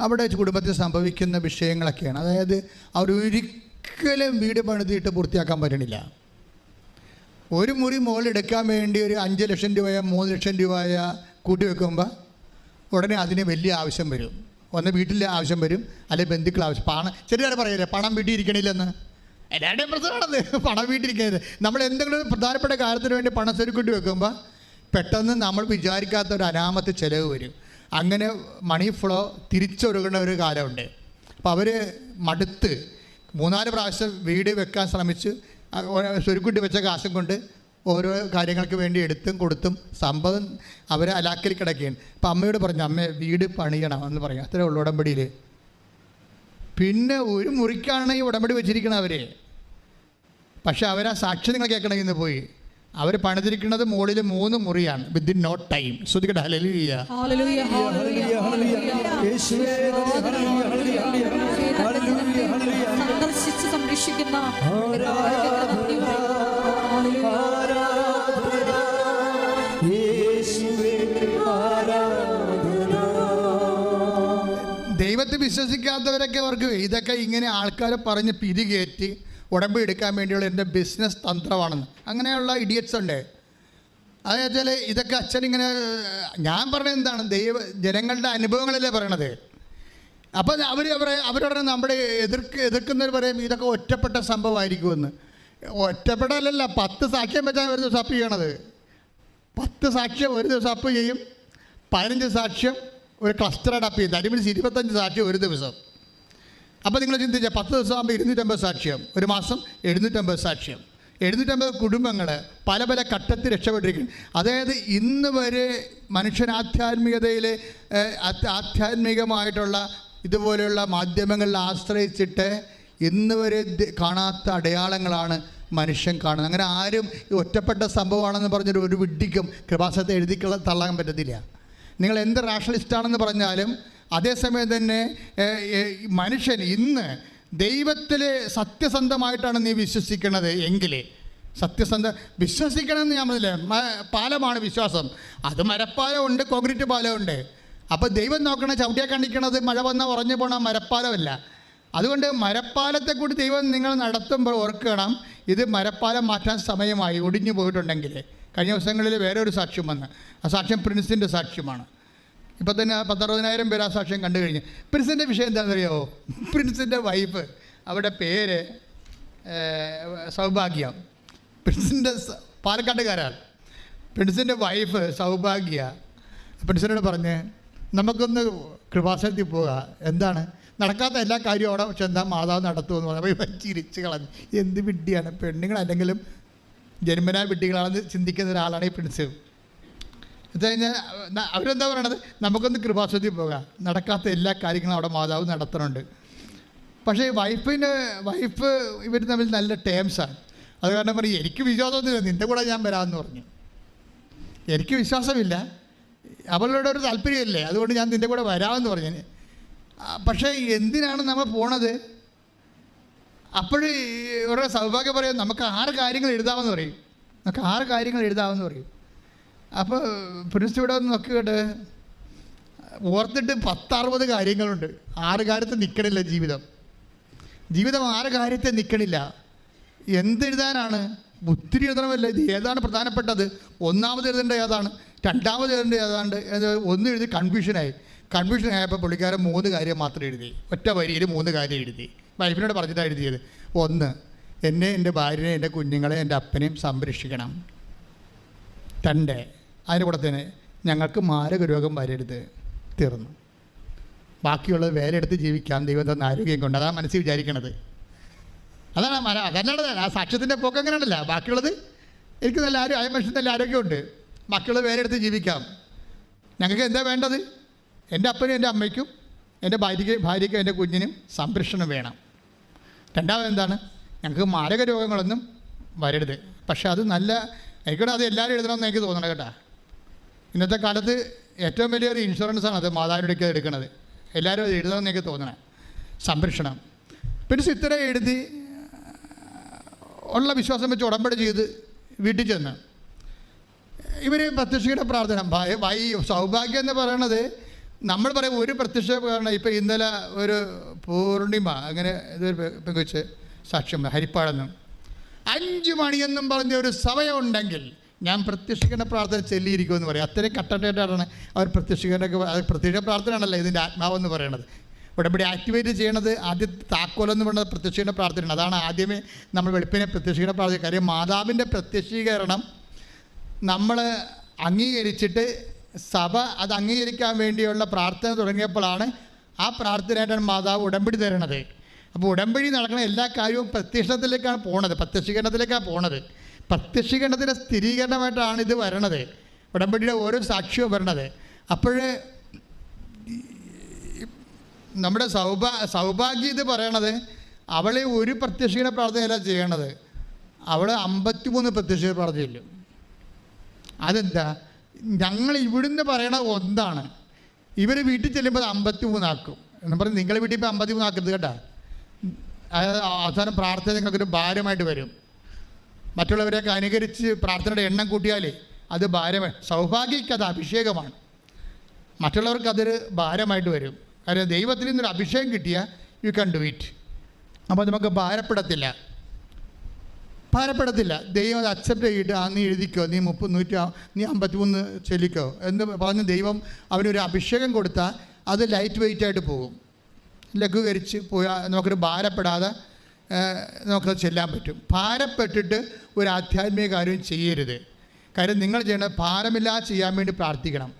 അവിടെ കുടുംബത്തിൽ സംഭവിക്കുന്ന വിഷയങ്ങളൊക്കെയാണ്. അതായത് അവർ ഒരിക്കലും വീട് പണിതിട്ട് പൂർത്തിയാക്കാൻ പറ്റണില്ല. ഒരു മുറി മുകളിലെടുക്കാൻ വേണ്ടി ഒരു അഞ്ച് ലക്ഷം രൂപയോ മൂന്ന് ലക്ഷം രൂപയോ കൂട്ടി വെക്കുമ്പോൾ ഉടനെ അതിന് വലിയ ആവശ്യം വരും. ഒന്ന് വീട്ടിലെ ആവശ്യം വരും. അല്ലെങ്കിൽ ബന്ധുക്കൾ ആവശ്യം. പണം ചെറിയ പറയില്ലേ പണം വീട്ടിയിരിക്കണില്ലെന്ന് എല്ലാവരുടെയും പ്രശ്നമാണത് പണം വീട്ടിരിക്കുന്നത് നമ്മൾ എന്തെങ്കിലും ഒരു പ്രധാനപ്പെട്ട കാര്യത്തിന് വേണ്ടി പണം സ്വരുക്കൂട്ടി വെക്കുമ്പോൾ പെട്ടെന്ന് നമ്മൾ വിചാരിക്കാത്ത ഒരു അനാമത്ത് ചിലവ് വരും. അങ്ങനെ മണി ഫ്ലോ തിരിച്ചൊഴുകുന്ന ഒരു കാലമുണ്ട്. അപ്പോൾ അവർ മടുത്ത് മൂന്നാൽ പ്രാവശ്യം വീട് വെക്കാൻ ശ്രമിച്ച്. ചുരുക്കുട്ടി വെച്ച കാശും കൊണ്ട് ഓരോ കാര്യങ്ങൾക്ക് വേണ്ടി എടുത്തും കൊടുത്തും സംഭവം അവരെ അലാക്കരി കിടക്കുകയാണ്. അപ്പം അമ്മയോട് പറഞ്ഞു അമ്മ വീട് പണിയണം എന്ന് പറയും അത്രേ ഉള്ളു ഉടമ്പടിയിൽ പിന്നെ ഒരു മുറിക്കാണ് ഈ ഉടമ്പടി വെച്ചിരിക്കണം അവരെ. പക്ഷെ അവരാ സാക്ഷി നിങ്ങൾ കേൾക്കണമെങ്കിൽ പോയി. അവർ പണിതിരിക്കുന്നത് മുകളിൽ മൂന്ന് മുറിയാണ് വിത്തിൻ നോട്ട് ടൈം ഹലലിയ സന്ദർശിച്ച് സംരക്ഷിക്കുന്ന ആരാധന ദൈവത്തെ വിശ്വസിക്കാത്തവരൊക്കെ അവർക്ക് ഇതൊക്കെ ഇങ്ങനെ ആൾക്കാരെ പറഞ്ഞ് പിരികേറ്റി ഉടമ്പടി എടുക്കാൻ വേണ്ടിയുള്ള എന്റെ ബിസിനസ് തന്ത്രമാണെന്ന്. അങ്ങനെയുള്ള ഇഡിയറ്റ്സ് ഉണ്ട്. അതെന്നുവെച്ചാൽ ഇതൊക്കെ അച്ഛൻ ഇങ്ങനെ ഞാൻ പറഞ്ഞത് എന്താണ്? ദൈവ ജനങ്ങളുടെ അനുഭവങ്ങളല്ലേ പറയണത്. അപ്പം അവർ അവരെ അവരോട് നമ്മുടെ എതിർക്ക് എതിർക്കുന്നവർ പറയും ഇതൊക്കെ ഒറ്റപ്പെട്ട സംഭവമായിരിക്കുമെന്ന്. ഒറ്റപ്പെടലല്ല പത്ത് സാക്ഷ്യം വെച്ചാൽ ഒരു ദിവസം അപ്പ് ചെയ്യണത്. പത്ത് സാക്ഷ്യം ഒരു ദിവസം അപ്പ് ചെയ്യും. പതിനഞ്ച് സാക്ഷ്യം ഒരു ക്ലസ്റ്ററായിട്ട് അപ്പ് ചെയ്യും. അതിന് മീൻസ് ഇരുപത്തഞ്ച് സാക്ഷ്യം ഒരു ദിവസം. അപ്പോൾ നിങ്ങൾ ചിന്തിച്ച പത്ത് ദിവസം ആകുമ്പോൾ ഇരുന്നൂറ്റമ്പത് സാക്ഷ്യം ഒരു മാസം എഴുന്നൂറ്റമ്പത് സാക്ഷ്യം. എഴുന്നൂറ്റമ്പത് കുടുംബങ്ങൾ പല പല ഘട്ടത്തിൽ രക്ഷപ്പെട്ടിരിക്കുന്നു. അതായത് ഇന്ന് വരെ മനുഷ്യൻ ആധ്യാത്മികതയിൽ ആധ്യാത്മികമായിട്ടുള്ള ഇതുപോലെയുള്ള മാധ്യമങ്ങളിൽ ആശ്രയിച്ചിട്ട് ഇന്ന് വരെ കാണാത്ത അടയാളങ്ങളാണ് മനുഷ്യൻ കാണുന്നത്. അങ്ങനെ ആരും ഒറ്റപ്പെട്ട സംഭവമാണെന്ന് പറഞ്ഞൊരു ഒരു വിഡ്ഢിക്കും കൃപാസത്തെ എഴുതി തള്ളാൻ പറ്റത്തില്ല. നിങ്ങൾ എന്ത് റാഷണലിസ്റ്റാണെന്ന് പറഞ്ഞാലും അതേസമയം തന്നെ മനുഷ്യൻ ഇന്ന് ദൈവത്തിൽ സത്യസന്ധമായിട്ടാണ് നീ വിശ്വസിക്കുന്നത് എങ്കിൽ സത്യസന്ധ വിശ്വസിക്കണമെന്ന് ഞാൻ പറഞ്ഞില്ലേ പാലമാണ് വിശ്വാസം. അത് മരപ്പാലമുണ്ട് കോൺക്രീറ്റ് പാലമുണ്ട് അപ്പോൾ ദൈവം നോക്കണ ചവിട്ടിയെ കാണിക്കണത് മഴ വന്നാൽ ഉറഞ്ഞു പോണ മരപ്പാലമല്ല. അതുകൊണ്ട് മരപ്പാലത്തെ കൂടി ദൈവം നിങ്ങൾ നടത്തുമ്പോൾ ഓർക്കണം ഇത് മരപ്പാലം മാറ്റാൻ സമയമായി ഒടിഞ്ഞു പോയിട്ടുണ്ടെങ്കിൽ കഴിഞ്ഞ ദിവസങ്ങളിൽ വേറെ ഒരു സാക്ഷ്യം വന്ന് ആ സാക്ഷ്യം പ്രിൻസിന്റെ സാക്ഷ്യമാണ്. ഇപ്പം തന്നെ പത്തറുപതിനായിരം പേര് ആ സാക്ഷ്യം കണ്ടു കഴിഞ്ഞ്. പ്രിൻസിന്റെ വിഷയം എന്താണെന്നറിയോ പ്രിൻസിന്റെ വൈഫ് അവിടെ പേര് സൗഭാഗ്യ. പ്രിൻസിന്റെ പാലക്കാട്ടുകാരാണ്. പ്രിൻസിന്റെ വൈഫ് സൗഭാഗ്യ. പ്രിൻസിനോട് പറഞ്ഞ് നമുക്കൊന്ന് കൃപാസനത്തിൽ പോവുക എന്താണ്? നടക്കാത്ത എല്ലാ കാര്യവും അവിടെ എന്താ മാതാവ് നടത്തുമെന്ന് പറഞ്ഞപ്പോൾ ഇവൻ ചിരിച്ച് കളഞ്ഞു. എന്ത് വിഡ്ഢിയാണ്? പെണ്ണുങ്ങൾ അല്ലെങ്കിലും ജന്മനാ വിഡ്ഢികളാണെന്ന് ചിന്തിക്കുന്ന ഒരാളാണ് ഈ പ്രിൻസ്. എന്ന് കഴിഞ്ഞാൽ ന- അവരെന്താ പറയണത്? നമുക്കൊന്ന് കൃപാസനത്തിൽ പോകാം. നടക്കാത്ത എല്ലാ കാര്യങ്ങളും അവിടെ മാതാവ് നടത്തുന്നുണ്ട് പക്ഷേ വൈഫിന് വൈഫ് ഇവർ തമ്മിൽ നല്ല ടേംസാണ് അത് കാരണം പറയും എനിക്ക് വിശ്വാസമൊന്നുമില്ല നിന്റെ കൂടെ ഞാൻ വരാമെന്ന് പറഞ്ഞു. എനിക്ക് വിശ്വാസമില്ല. അവളുടെ ഒരു താല്പര്യമല്ലേ? അതുകൊണ്ട് ഞാൻ നിന്റെ കൂടെ വരാമെന്ന് പറഞ്ഞു. പക്ഷേ എന്തിനാണ് നമ്മൾ പോണത്? അപ്പോഴും ഇവരുടെ സൗഭാഗ്യം പറയും നമുക്ക് ആറ് കാര്യങ്ങൾ എഴുതാമെന്ന് പറയും. നമുക്ക് ആറ് കാര്യങ്ങൾ എഴുതാമെന്ന് പറയും. അപ്പോൾ പ്രിൻസ് ഇവിടെ ഒന്ന് നോക്കിയിട്ട് ഓർത്തിട്ട് പത്തറുപത് കാര്യങ്ങളുണ്ട്. ആറ് കാര്യത്തിൽ നിൽക്കണില്ല ജീവിതം. ജീവിതം ആറ് കാര്യത്തെ നിൽക്കണില്ല എന്തെഴുതാനാണ്? ഒത്തിരി എഴുതണമല്ല? ഇത് ഏതാണ് പ്രധാനപ്പെട്ടത്? ഒന്നാമത് എഴുതേണ്ട ഏതാണ്? രണ്ടാമത് എഴുതേണ്ട ഏതാണ്ട്? ഏത് ഒന്ന് എഴുതി കൺഫ്യൂഷനായി കൺഫ്യൂഷൻ ആയപ്പോൾ പുള്ളിക്കാരൻ മൂന്ന് കാര്യം മാത്രം എഴുതി. ഒറ്റ വരിയിൽ മൂന്ന് കാര്യം എഴുതി. വൈഫിനോട് പറഞ്ഞിട്ടാണ് എഴുതിയത്. ഒന്ന് എന്നെ എന്റെ ഭാര്യനെ എന്റെ കുഞ്ഞുങ്ങളെ എന്റെ അപ്പനെയും സംരക്ഷിക്കണം. രണ്ട് അതിന്റെ കൂടെ തന്നെ ഞങ്ങൾക്ക് മാരക രോഗം വരരുത് തീർന്നു. ബാക്കിയുള്ളത് വേലെടുത്ത് ജീവിക്കാൻ ജീവിക്കാം. ദൈവം തന്ന ആരോഗ്യം കൊണ്ട്. അതാണ് മനസ്സിൽ വിചാരിക്കണത്. അതാണ് മന അതല്ലാണ്ട് ആ സാക്ഷ്യത്തിന്റെ പോക്ക് അങ്ങനെയാണല്ല. ബാക്കിയുള്ളത് എനിക്ക് നല്ല ആരോഗ്യം ആ മനുഷ്യൻ നല്ല ആരോഗ്യമുണ്ട്. ബാക്കിയുള്ളത് വേലെടുത്ത് ജീവിക്കാം. ഞങ്ങൾക്ക് എന്താ വേണ്ടത്? എന്റെ അപ്പനും എന്റെ അമ്മയ്ക്കും എന്റെ ഭാര്യയ്ക്ക് ഭാര്യയ്ക്കും എന്റെ കുഞ്ഞിനും സംരക്ഷണം വേണം. രണ്ടാമത് എന്താണ്? ഞങ്ങൾക്ക് മാരക രോഗങ്ങളൊന്നും വരരുത്. പക്ഷെ അത് നല്ല എനിക്കൂടെ അത് എല്ലാവരും എഴുതണമെന്ന് എനിക്ക് തോന്നണം കേട്ടോ. ഇന്നത്തെ കാലത്ത് ഏറ്റവും വലിയൊരു ഇൻഷുറൻസാണ് അത് മാതാവിനടുക്ക് എടുക്കുന്നത് എല്ലാവരും അത് എഴുതണമെന്ന് എനിക്ക് തോന്നണം. സംരക്ഷണം. പിന്നെ ചിത്ര എഴുതി ഉള്ള വിശ്വാസം വെച്ച് ഉടമ്പടി ചെയ്ത് വീട്ടിൽ ചെന്ന്. ഇവർ പ്രത്യക്ഷയുടെ പ്രാർത്ഥന. വൈ സൗഭാഗ്യം എന്ന് പറയണത് നമ്മൾ പറയും ഒരു പ്രത്യക്ഷ കാരണം ഇപ്പം ഇന്നലെ ഒരു പൂർണിമ അങ്ങനെ ഇതൊരു പെങ്കുച്ച് സാക്ഷ്യം ഹരിപ്പാടെന്നും. അഞ്ച് മണിയെന്നും പറഞ്ഞ ഒരു സമയമുണ്ടെങ്കിൽ ഞാൻ പ്രത്യക്ഷിക്കേണ്ട പ്രാർത്ഥന ചെല്ലിയിരിക്കുമെന്ന് പറയും. അത്രയും കട്ടട്ടായിട്ടാണ് അവർ പ്രത്യക്ഷിക്കേണ്ടൊക്കെ പ്രത്യക്ഷ പ്രാർത്ഥനയാണല്ലോ ഇതിന്റെ ആത്മാവെന്ന് പറയണത്. ഉടമ്പടി ആക്ടിവേറ്റ് ചെയ്യണത് ആദ്യം താക്കോലെന്ന് പറയുന്നത് പ്രത്യക്ഷിക്കേണ്ട പ്രാർത്ഥനയാണ്. അതാണ് ആദ്യമേ നമ്മൾ വെളുപ്പിനെ പ്രത്യക്ഷിക്കേണ്ട പ്രാർത്ഥന കാര്യം. മാതാവിന്റെ പ്രത്യക്ഷീകരണം നമ്മൾ അംഗീകരിച്ചിട്ട് സഭ അത് അംഗീകരിക്കാൻ വേണ്ടിയുള്ള പ്രാർത്ഥന തുടങ്ങിയപ്പോഴാണ് ആ പ്രാർത്ഥനയായിട്ടാണ് മാതാവ് ഉടമ്പടി തരണത്. അപ്പോൾ ഉടമ്പടി നടക്കുന്ന എല്ലാ കാര്യവും പ്രത്യക്ഷത്തിലേക്കാണ് പോണത്. പ്രത്യക്ഷീകരണത്തിലേക്കാണ് പോണത്. പ്രത്യക്ഷീകരണത്തിന്റെ സ്ഥിരീകരണമായിട്ടാണ് ഇത് വരണത്. ഉടമ്പടിയുടെ ഓരോ സാക്ഷ്യവും വരണത്. അപ്പോഴേ നമ്മുടെ സൗഭാ സൗഭാഗ്യം ഇത് പറയണത് അവളെ ഒരു പ്രത്യക്ഷീകരണ പ്രാർത്ഥനയല്ല ചെയ്യണത്. അവൾ അമ്പത്തിമൂന്ന് പ്രത്യക്ഷീകരണ പ്രാർത്ഥനയില്ല അതെന്താ? ഞങ്ങൾ ഇവിടുന്ന് പറയണ ഒന്നാണ്. ഇവർ വീട്ടിൽ ചെല്ലുമ്പോൾ അമ്പത്തി മൂന്നാക്കും എന്ന് പറഞ്ഞ് നിങ്ങളെ വീട്ടിൽ ഇപ്പോൾ അമ്പത്തി മൂന്നാക്കരുത് കേട്ടാ. അവസാനം പ്രാർത്ഥന നിങ്ങൾക്കൊരു ഭാരമായിട്ട് വരും. മറ്റുള്ളവരെയൊക്കെ അനുകരിച്ച് പ്രാർത്ഥനയുടെ എണ്ണം കൂട്ടിയാലേ അത് ഭാരമേ സൗഭാഗ്യക്ക് അഭിഷേകമാണ്. മറ്റുള്ളവർക്ക് അതൊരു ഭാരമായിട്ട് വരും. കാര്യം ദൈവത്തിൽ നിന്നൊരു അഭിഷേകം കിട്ടിയാൽ യു ക്യാൻ ഡു ഇറ്റ് അപ്പോൾ നമുക്ക് ഭാരപ്പെടത്തില്ല. ഭാരപ്പെടത്തില്ല. ദൈവം അത് അക്സെപ്റ്റ് ചെയ്തിട്ട് ആ നീ എഴുതിക്കോ നീ മുപ്പത് നൂറ്റി നീ അമ്പത്തിമൂന്ന് ചെല്ലിക്കോ. എന്ന് പറഞ്ഞ് ദൈവം അവനൊരു അഭിഷേകം കൊടുത്താൽ അത് ലൈറ്റ് വെയിറ്റ് ആയിട്ട് പോകും. ലഘൂകരിച്ച് പോയാൽ നമുക്കൊരു ഭാരപ്പെടാതെ നമുക്കത് ചെല്ലാൻ പറ്റും. ഭാരപ്പെട്ടിട്ട് ഒരു ആധ്യാത്മിക കാര്യം ചെയ്യരുത്. കാര്യം നിങ്ങൾ ചെയ്യേണ്ട ഭാരമില്ലാതെ ചെയ്യാൻ വേണ്ടി പ്രാർത്ഥിക്കണം.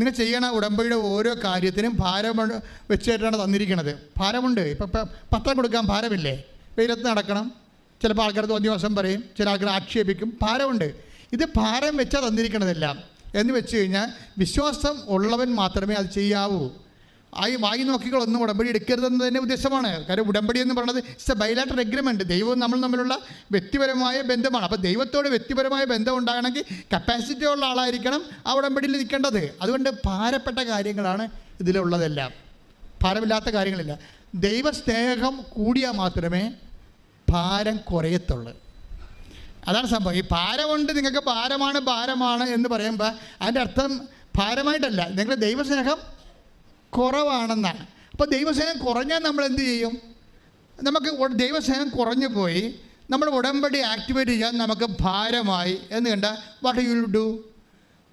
നിങ്ങൾ ചെയ്യണ ഉടമ്പടിയുടെ ഓരോ കാര്യത്തിനും ഭാരം വെച്ചിട്ടാണ് തന്നിരിക്കുന്നത് ഭാരമുണ്ട്. ഇപ്പം ഇപ്പം പത്രം കൊടുക്കാൻ ഭാരമില്ലേ? വെയിലത്ത് നടക്കണം. ചിലപ്പോൾ ആൾക്കാർ തോന്നിയ ദിവസം പറയും. ചില ആൾക്കാർ ആക്ഷേപിക്കും. ഭാരമുണ്ട്. ഇത് ഭാരം വെച്ചാൽ തന്നിരിക്കണതെല്ലാം. എന്ന് വെച്ച് കഴിഞ്ഞാൽ വിശ്വാസം ഉള്ളവൻ മാത്രമേ അത് ചെയ്യാവൂ. ആയി വായി ഒന്നും ഉടമ്പടി എടുക്കരുതെന്ന് തന്നെ ഉദ്ദേശമാണ്. കാര്യം ഉടമ്പടി എന്ന് പറയുന്നത് ഇറ്റ്സ് എ ബൈലാറ്റർ എഗ്രിമെന്റ് ദൈവവും നമ്മൾ തമ്മിലുള്ള വ്യക്തിപരമായ ബന്ധമാണ്. അപ്പോൾ ദൈവത്തോട് വ്യക്തിപരമായ ബന്ധം ഉണ്ടാകണമെങ്കിൽ കപ്പാസിറ്റി ഉള്ള ആളായിരിക്കണം ആ ഉടമ്പടിയിൽ നിൽക്കേണ്ടത്. അതുകൊണ്ട് ഭാരപ്പെട്ട കാര്യങ്ങളാണ് ഇതിലുള്ളതെല്ലാം. ഭാരമില്ലാത്ത കാര്യങ്ങളില്ല. ദൈവസ്നേഹം കൂടിയാൽ മാത്രമേ ഭാരം കുറയത്തുള്ളൂ. അതാണ് സംഭവം. ഈ ഭാരമുണ്ട് നിങ്ങൾക്ക് ഭാരമാണ് ഭാരമാണ് എന്ന് പറയുമ്പോൾ അതിന്റെ അർത്ഥം ഭാരമായിട്ടല്ല. നിങ്ങളുടെ ദൈവസ്നേഹം കുറവാണെന്നാണ്. അപ്പോൾ ദൈവസ്നേഹം കുറഞ്ഞാൽ നമ്മൾ എന്ത് ചെയ്യും? നമുക്ക് ദൈവസേനം കുറഞ്ഞു പോയി നമ്മൾ ഉടമ്പടി ആക്ടിവേറ്റ് ചെയ്യാൻ നമുക്ക് ഭാരമായി. എന്ന് കണ്ട വാട്ട് യു ഡു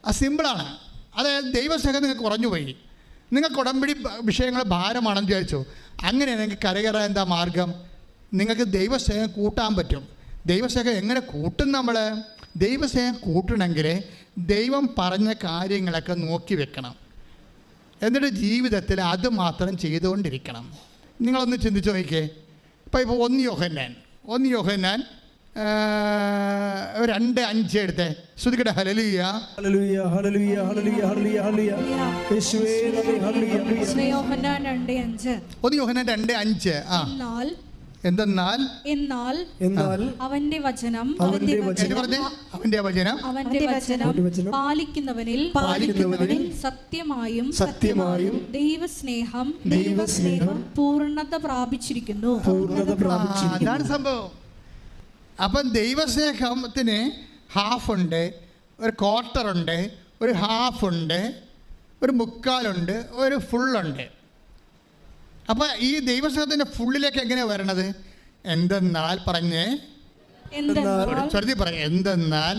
അത് സിമ്പിളാണ് അതായത് ദൈവസ്നേഹം നിങ്ങൾക്ക് കുറഞ്ഞു പോയി. നിങ്ങൾക്ക് ഉടമ്പടി വിഷയങ്ങൾ ഭാരമാണെന്ന് വിചാരിച്ചു? അങ്ങനെ നിങ്ങൾക്ക് കരകയറാൻ എന്താ മാർഗം? നിങ്ങൾക്ക് ദൈവസ്നേഹം കൂട്ടാൻ പറ്റും. ദൈവസ്നേഹം എങ്ങനെ കൂട്ടും നമ്മൾ ദൈവസ്നേഹം കൂട്ടണമെങ്കിൽ ദൈവം പറഞ്ഞ കാര്യങ്ങളൊക്കെ നോക്കി വെക്കണം. എന്നിട്ട് ജീവിതത്തിൽ അത് മാത്രം ചെയ്തുകൊണ്ടിരിക്കണം. നിങ്ങളൊന്ന് ചിന്തിച്ച് നോക്കിക്കേ. ഇപ്പോൾ ഇപ്പോൾ ഒന്ന് യോഹന്നാൻ ഒന്ന് യോഹന്നാൻ രണ്ട് അഞ്ച് എടുത്തേ. ശ്രുതിക്കട്ടെ ഹലലിയ hallelujah hallelujah hallelujah hallelujah hallelujah. യേശുവേ ഹല്ലേലൂയ ഹല്ലേലൂയ. സ്നേഹോഹന്നാൻ രണ്ട് അഞ്ച്. ഒന്ന് യോഹന്നാൻ രണ്ട് അഞ്ച് ആ. എന്തെന്നാൽ? എന്നാൽ എന്നാൽ അവന്റെ വചനം അവന്റെ വചനം പറഞ്ഞ്? അവന്റെ വചനം? അവന്റെ വചനം പാലിക്കുന്നവനിൽ പാലിക്കുന്നവനിൽ സത്യമായും സത്യമായും ദൈവസ്നേഹം ദൈവസ്നേഹം പൂർണത പ്രാപിച്ചിരിക്കുന്നു. പൂർണത പ്രാപിച്ചിരിക്കുന്നു. അതാണ് സംഭവം. അപ്പം ദൈവസ്നേഹത്തിന് ഹാഫ് ഉണ്ട് ഒരു ക്വാർട്ടർ ഉണ്ട് ഒരു ഹാഫ് ഉണ്ട് ഒരു മുക്കാലുണ്ട് ഒരു ഫുള്ളുണ്ട്. അപ്പം ഈ ദൈവസ്നേഹത്തിന്റെ ഫുള്ളിലേക്ക് എങ്ങനെയാണ് വരണത്? എന്തെന്നാൽ പറഞ്ഞേ. സ്വരത്തി പറയും. എന്തെന്നാൽ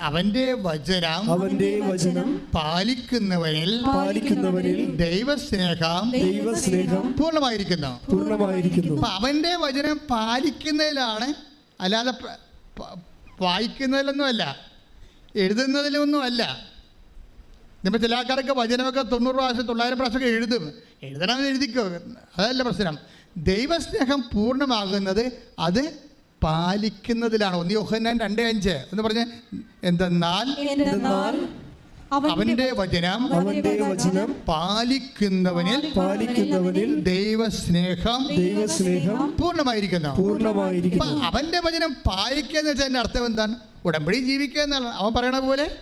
അവന്റെ വചനം അവന്റെ വചനം പാലിക്കുന്നവനിൽ പാലിക്കുന്നവരിൽ ദൈവസ്നേഹം ദൈവസ്നേഹം പൂർണമായിരിക്കുന്നു. പൂർണമായിരിക്കുന്നു. അവന്റെ വചനം പാലിക്കുന്നതിലാണ് അല്ലാതെ വായിക്കുന്നതിലൊന്നും അല്ല എഴുതുന്നതിലൊന്നും അല്ല. ഇപ്പം ചില ആൾക്കാരൊക്കെ വചനമൊക്കെ തൊണ്ണൂറ് പ്രാവശ്യം തൊള്ളായിരം പ്രാവശ്യമൊക്കെ എഴുതും. എഴുതണമെന്ന് എഴുതിക്കോ. അതല്ല പ്രശ്നം. ദൈവസ്നേഹം പൂർണമാകുന്നത് അത് പാലിക്കുന്നതിലാണ്. ഒന്ന് യോഹന്നാൻ രണ്ട് അഞ്ച്. എന്ന് പറഞ്ഞ് എന്തെന്നാൽ അവന്റെ വചനം അവന്റെ വചനം പാലിക്കുന്നവനിൽ പാലിക്കുന്നവനിൽ ദൈവസ്നേഹം ദൈവസ്നേഹം പൂർണമായിരിക്കുന്നു. പൂർണമായിരിക്കുന്നു. അവന്റെ വചനം പാലിക്കുക എന്ന് വെച്ചാൽ അർത്ഥം എന്താണ്? ഉടമ്പടി ജീവിക്കുക എന്നാണ്. അവൻ പറയണ പോലെ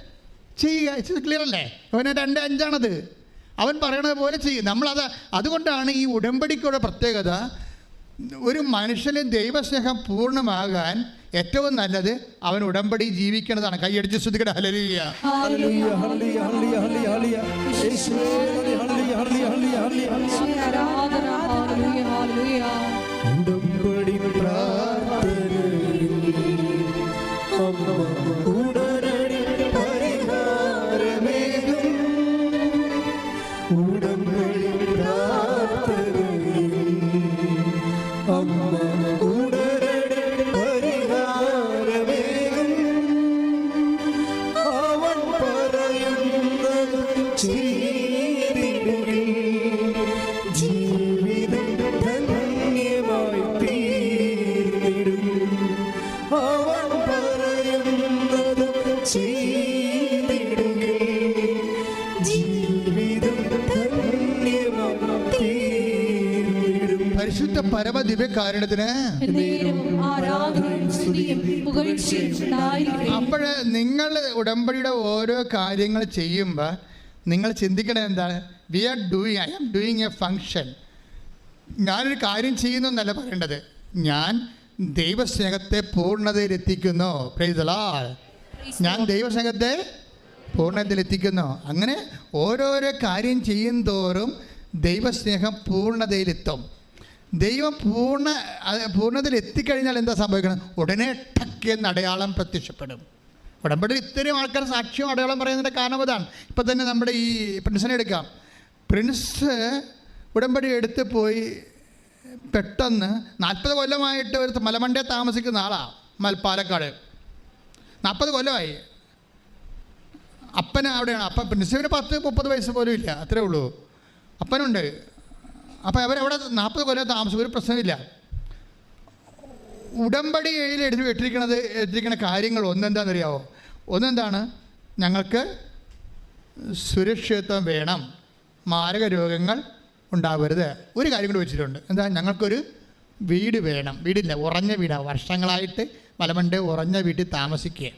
ചെയ്യുക. ക്ലിയർ അല്ലേ? അവന് രണ്ട് അഞ്ചാണത്. അവൻ പറയണത് പോലെ ചെയ്യും. നമ്മളത് അതുകൊണ്ടാണ് ഈ ഉടമ്പടിക്കുള്ള പ്രത്യേകത. ഒരു മനുഷ്യന് ദൈവസ്നേഹം പൂർണമാകാൻ ഏറ്റവും നല്ലത് അവൻ ഉടമ്പടി ജീവിക്കേണ്ടതാണ് കൈയടിച്ച് ശ്രദ്ധിക്കട്ടെ. ഹലലിയ ഹല്ലേലൂയ പരിശുദ്ധ പരമ ദിവ്യ കാരണത്തിന് അപ്പോൾ നിങ്ങൾ ഉടമ്പടിയുടെ ഓരോ കാര്യങ്ങൾ ചെയ്യുമ്പോൾ നിങ്ങൾ ചിന്തിക്കണത് എന്താണ്? We are doing I am doing a function ഞാനൊരു കാര്യം ചെയ്യുന്നു എന്നല്ല പറയേണ്ടത്. ഞാൻ ദൈവസ്നേഹത്തെ പൂർണതയിലെത്തിക്കുന്നു പ്രൈസലാ ഞാൻ ദൈവസ്നേഹത്തെ പൂർണതയിലെത്തിക്കുന്നു അങ്ങനെ ഓരോരോ കാര്യം ചെയ്യും തോറും ദൈവസ്നേഹം പൂർണതയിലെത്തും. ദൈവം പൂർണ പൂർണതിൽ എത്തിക്കഴിഞ്ഞാൽ എന്താ സംഭവിക്കണം? ഉടനെ ടക്ക് എന്ന് അടയാളം പ്രത്യക്ഷപ്പെടും. ഉടമ്പടി ഇത്രയും ആൾക്കാർ സാക്ഷ്യം അടയാളം പറയുന്നതിന്റെ കാരണം അതാണ്. ഇപ്പം തന്നെ നമ്മുടെ ഈ പ്രിൻസിനെ എടുക്കാം. പ്രിൻസ് ഉടമ്പടി എടുത്ത് പോയി പെട്ടെന്ന് നാൽപ്പത് കൊല്ലമായിട്ട് ഒരു മലമണ്ടെ താമസിക്കുന്ന ആളാണ് പാലക്കാട് നാൽപ്പത് കൊല്ലമായി. അപ്പന അവിടെയാണ്. അപ്പം പ്രിൻസിപ്പിന് പത്ത് മുപ്പത് വയസ്സ് പോലും ഇല്ല അത്രേ ഉള്ളൂ. അപ്പനുണ്ട്. അപ്പം അവരവിടെ നാൽപ്പത് കൊല്ലം താമസം ഒരു പ്രശ്നമില്ല. ഉടമ്പടി ഏഴിൽ എഴുതി ഇട്ടിരിക്കുന്നത് എഴുതിയിരിക്കുന്ന കാര്യങ്ങൾ ഒന്നെന്താണെന്നറിയാവോ? ഒന്നെന്താണ്? ഞങ്ങൾക്ക് സുരക്ഷിതത്വം വേണം. മാരക രോഗങ്ങൾ ഉണ്ടാവരുത്. ഒരു കാര്യം കൂടി വെച്ചിട്ടുണ്ട്. എന്താ? ഞങ്ങൾക്കൊരു വീട് വേണം. വീടില്ല. ഉറഞ്ഞ വീടാണ് വർഷങ്ങളായിട്ട് മലമണ്ട് ഉറഞ്ഞ വീട്ടിൽ താമസിക്കുക.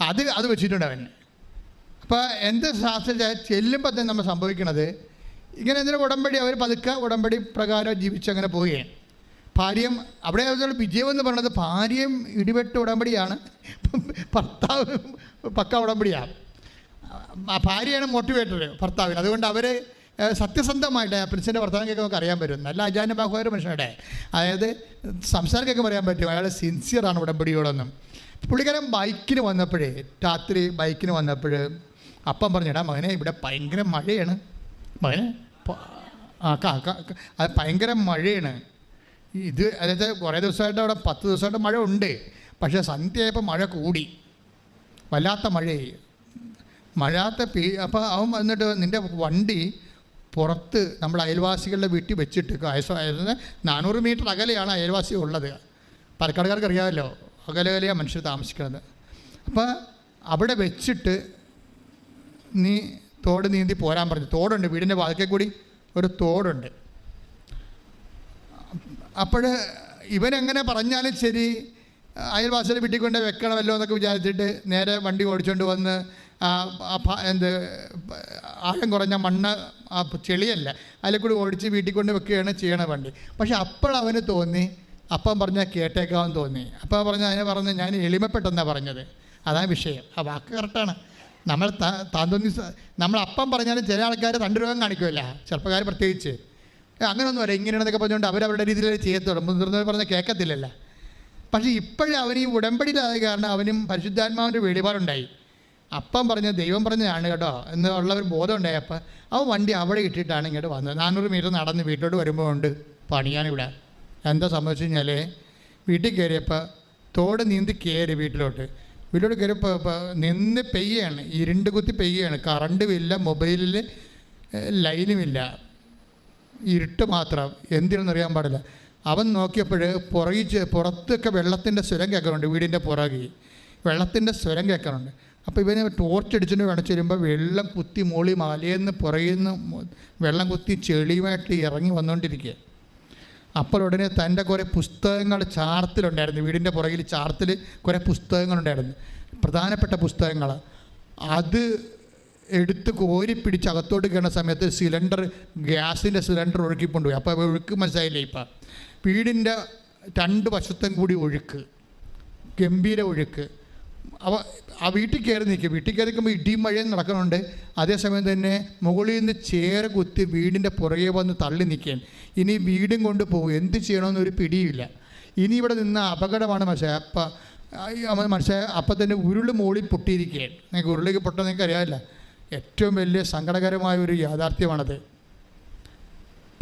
അത് അത് വെച്ചിട്ടുണ്ട് അവൻ. അപ്പോൾ എന്ത് ശാസ്ത്രം ചെല്ലുമ്പോൾ തന്നെ നമ്മൾ സംഭവിക്കണത് ഇങ്ങനെ എന്തിനും ഉടമ്പടി? അവർ പതുക്കെ ഉടമ്പടി പ്രകാരം ജീവിച്ച് അങ്ങനെ പോവുകയാണ്. ഭാര്യയും അവിടെ വിജയം എന്ന് പറയുന്നത് ഭാര്യയും ഇടിവെട്ട് ഉടമ്പടിയാണ്. ഭർത്താവ് പക്ക ഉടമ്പടിയാണ്. ഭാര്യയാണ് മോട്ടിവേറ്റർ ഭർത്താവിന്. അതുകൊണ്ട് അവർ സത്യസന്ധമായിട്ട് പ്രിൻസിന്റെ വർത്തമാനം കേൾക്കുമ്പോൾ നമുക്ക് അറിയാൻ പറ്റും. നല്ല അജാന ബാഹുവായ മനുഷ്യരുടെ അതായത് സംസാരം കേൾക്കുമ്പോൾ അറിയാൻ പറ്റും. അയാൾ സിൻസിയറാണ് ഉടമ്പടിയോടൊന്നും. പുള്ളിക്കാരൻ ബൈക്കിന് വന്നപ്പോഴേ രാത്രി ബൈക്കിന് വന്നപ്പോൾ അപ്പം പറഞ്ഞിടാ മകനെ ഇവിടെ ഭയങ്കര മഴയാണ്. മകനെ ആ ഭയങ്കര മഴയാണ്. ഇത് അതായത് കുറേ ദിവസമായിട്ട് അവിടെ പത്ത് ദിവസമായിട്ട് മഴ ഉണ്ട്. പക്ഷേ സന്ധ്യയായപ്പോൾ മഴ കൂടി. വല്ലാത്ത മഴയായി. മഴാത്ത പീ അപ്പോൾ അവൻ വന്നിട്ട് നിന്റെ വണ്ടി പുറത്ത് നമ്മൾ അയൽവാസികളുടെ വീട്ടിൽ വെച്ചിട്ട് അയൽവ അതായത് നാനൂറ് മീറ്റർ അകലെയാണ് അയൽവാസി ഉള്ളത്. പാലക്കാടുകാർക്ക് അറിയാമല്ലോ. അകലെ അകലെയാണ് മനുഷ്യർ താമസിക്കുന്നത്. അപ്പോൾ അവിടെ വെച്ചിട്ട് നീ തോട് നീന്തി പോരാൻ പറഞ്ഞു. തോടുണ്ട് വീടിന്റെ വാതിക്കൽ കൂടി ഒരു തോടുണ്ട്. അപ്പോൾ ഇവനെങ്ങനെ പറഞ്ഞാലും ശരി അയൽവാസിയുടെ വീട്ടിൽ കൊണ്ട് വെക്കണമല്ലോ എന്നൊക്കെ വിചാരിച്ചിട്ട് നേരെ വണ്ടി ഓടിച്ചുകൊണ്ട് വന്ന് എന്ത് ആഴം കുറഞ്ഞ മണ്ണ് ആ ചെളിയല്ല അതിൽ കൂടി ഓടിച്ച് വീട്ടിൽ കൊണ്ട് വെക്കുകയാണ് ചെയ്യണ വണ്ടി. പക്ഷെ അപ്പോഴവന് തോന്നി അപ്പൻ പറഞ്ഞാൽ കേട്ടേക്കാമെന്ന് തോന്നി. അപ്പം പറഞ്ഞ അതിനെ പറഞ്ഞ് ഞാൻ എളിമപ്പെട്ടെന്നാണ് പറഞ്ഞത്. അതാണ് വിഷയം. ആ വാക്ക് കറക്റ്റാണ് നമ്മൾ ത- താൻ തോന്നി സ- നമ്മൾ അപ്പം പറഞ്ഞാലും ചില ആൾക്കാർ തണ്ട് രോഗം കാണിക്കുമല്ല ചെറുപ്പക്കാർ പ്രത്യേകിച്ച്. ഏ, അങ്ങനെയൊന്നും അല്ല ഇങ്ങനെയാണെന്നൊക്കെ പറഞ്ഞുകൊണ്ട് അവരവരുടെ രീതിയിൽ ചെയ്യത്തുള്ളൂ മുതിർന്നവർ പറഞ്ഞാൽ കേൾക്കത്തില്ലല്ല പക്ഷേ ഇപ്പോഴും അവൻ ഈ ഉടമ്പടിയിലായ കാരണം അവനും പരിശുദ്ധാത്മാവിന്റെ വെളിപാടുണ്ടായി. അപ്പം പറഞ്ഞ ദൈവം പറഞ്ഞതാണ് കേട്ടോ എന്നുള്ള ഒരു ബോധം അപ്പം അവൻ വണ്ടി അവിടെ ഇട്ടിട്ടാണ് ഇങ്ങോട്ട് വന്നത്. നാനൂറ് മീറ്റർ നടന്ന് വീട്ടിലോട്ട് വരുമ്പോൾ ഉണ്ട് പണിയാനിവിടെ എന്താ സംഭവിച്ചു കഴിഞ്ഞാൽ വീട്ടിൽ കയറിയപ്പോൾ തോട് നീന്തി കയറി വീട്ടിലോട്ട്. വീട്ടിലോട്ട് കയറി നിന്ന് പെയ്യാണ്. ഇരുണ്ട് കുത്തി പെയ്യാണ്. കറണ്ടും ഇല്ല മൊബൈലിൽ ലൈനുമില്ല ഇരുട്ട് മാത്രം. എന്തിനൊന്നും അറിയാൻ പാടില്ല. അവൻ നോക്കിയപ്പോൾ പുറകിൽ പുറത്തൊക്കെ വെള്ളത്തിന്റെ സ്വരം കേൾക്കുന്നുണ്ട് വീടിന്റെ പുറകിൽ വെള്ളത്തിന്റെ സ്വരം കേൾക്കുന്നുണ്ട്. അപ്പോൾ ഇവന് ടോർച്ച് അടിച്ചിട്ട് വേണം ചെല്ലുമ്പോൾ വെള്ളം കുത്തി മോളി മലയെന്ന് പുറകിൽ നിന്ന് വെള്ളം കുത്തി ചെളിയുമായിട്ട് ഇറങ്ങി വന്നുകൊണ്ടിരിക്കുക അപ്പോൾ ഉടനെ തന്റെ കുറേ പുസ്തകങ്ങൾ ചാർത്തിലുണ്ടായിരുന്നു. വീടിന്റെ പുറകിൽ ചാർത്തിൽ കുറേ പുസ്തകങ്ങളുണ്ടായിരുന്നു. പ്രധാനപ്പെട്ട പുസ്തകങ്ങൾ. അത് എടുത്ത് കോരി പിടിച്ച് അകത്തോട്ട് കയറുന്ന സമയത്ത് സിലിണ്ടർ ഗ്യാസിന്റെ സിലിണ്ടർ ഒഴുക്കിക്കൊണ്ടുപോയി. അപ്പോൾ ഒഴുക്ക് മനസ്സിലായില്ലേ ഇപ്പം? വീടിന്റെ രണ്ട് വശത്തും കൂടി ഒഴുക്ക്. ഗംഭീര ഒഴുക്ക്. അവ ആ വീട്ടിൽ കയറി നിൽക്കും. വീട്ടിൽ കയറി നിൽക്കുമ്പോൾ ഇടിയും മഴയും നടക്കുന്നുണ്ട്. അതേസമയം തന്നെ മുകളിൽ നിന്ന് ചേര കുത്തി വീടിന്റെ പുറകെ വന്ന് തള്ളി നിൽക്കാൻ ഇനി വീടും കൊണ്ട് പോകും. എന്ത് ചെയ്യണമെന്നൊരു പിടിയില്ല ഇനി ഇവിടെ നിന്ന് അപകടമാണ് മനുഷ്യ അപ്പം മനുഷ്യ അപ്പം തന്നെ ഉരുൾ മുകളിൽ പൊട്ടിയിരിക്കുകയാണ്. നിങ്ങൾക്ക് ഉരുളിക്ക് പൊട്ടാൻ നിങ്ങൾക്ക് അറിയാമല്ല. ഏറ്റവും വലിയ സങ്കടകരമായ ഒരു യാഥാർത്ഥ്യമാണത്.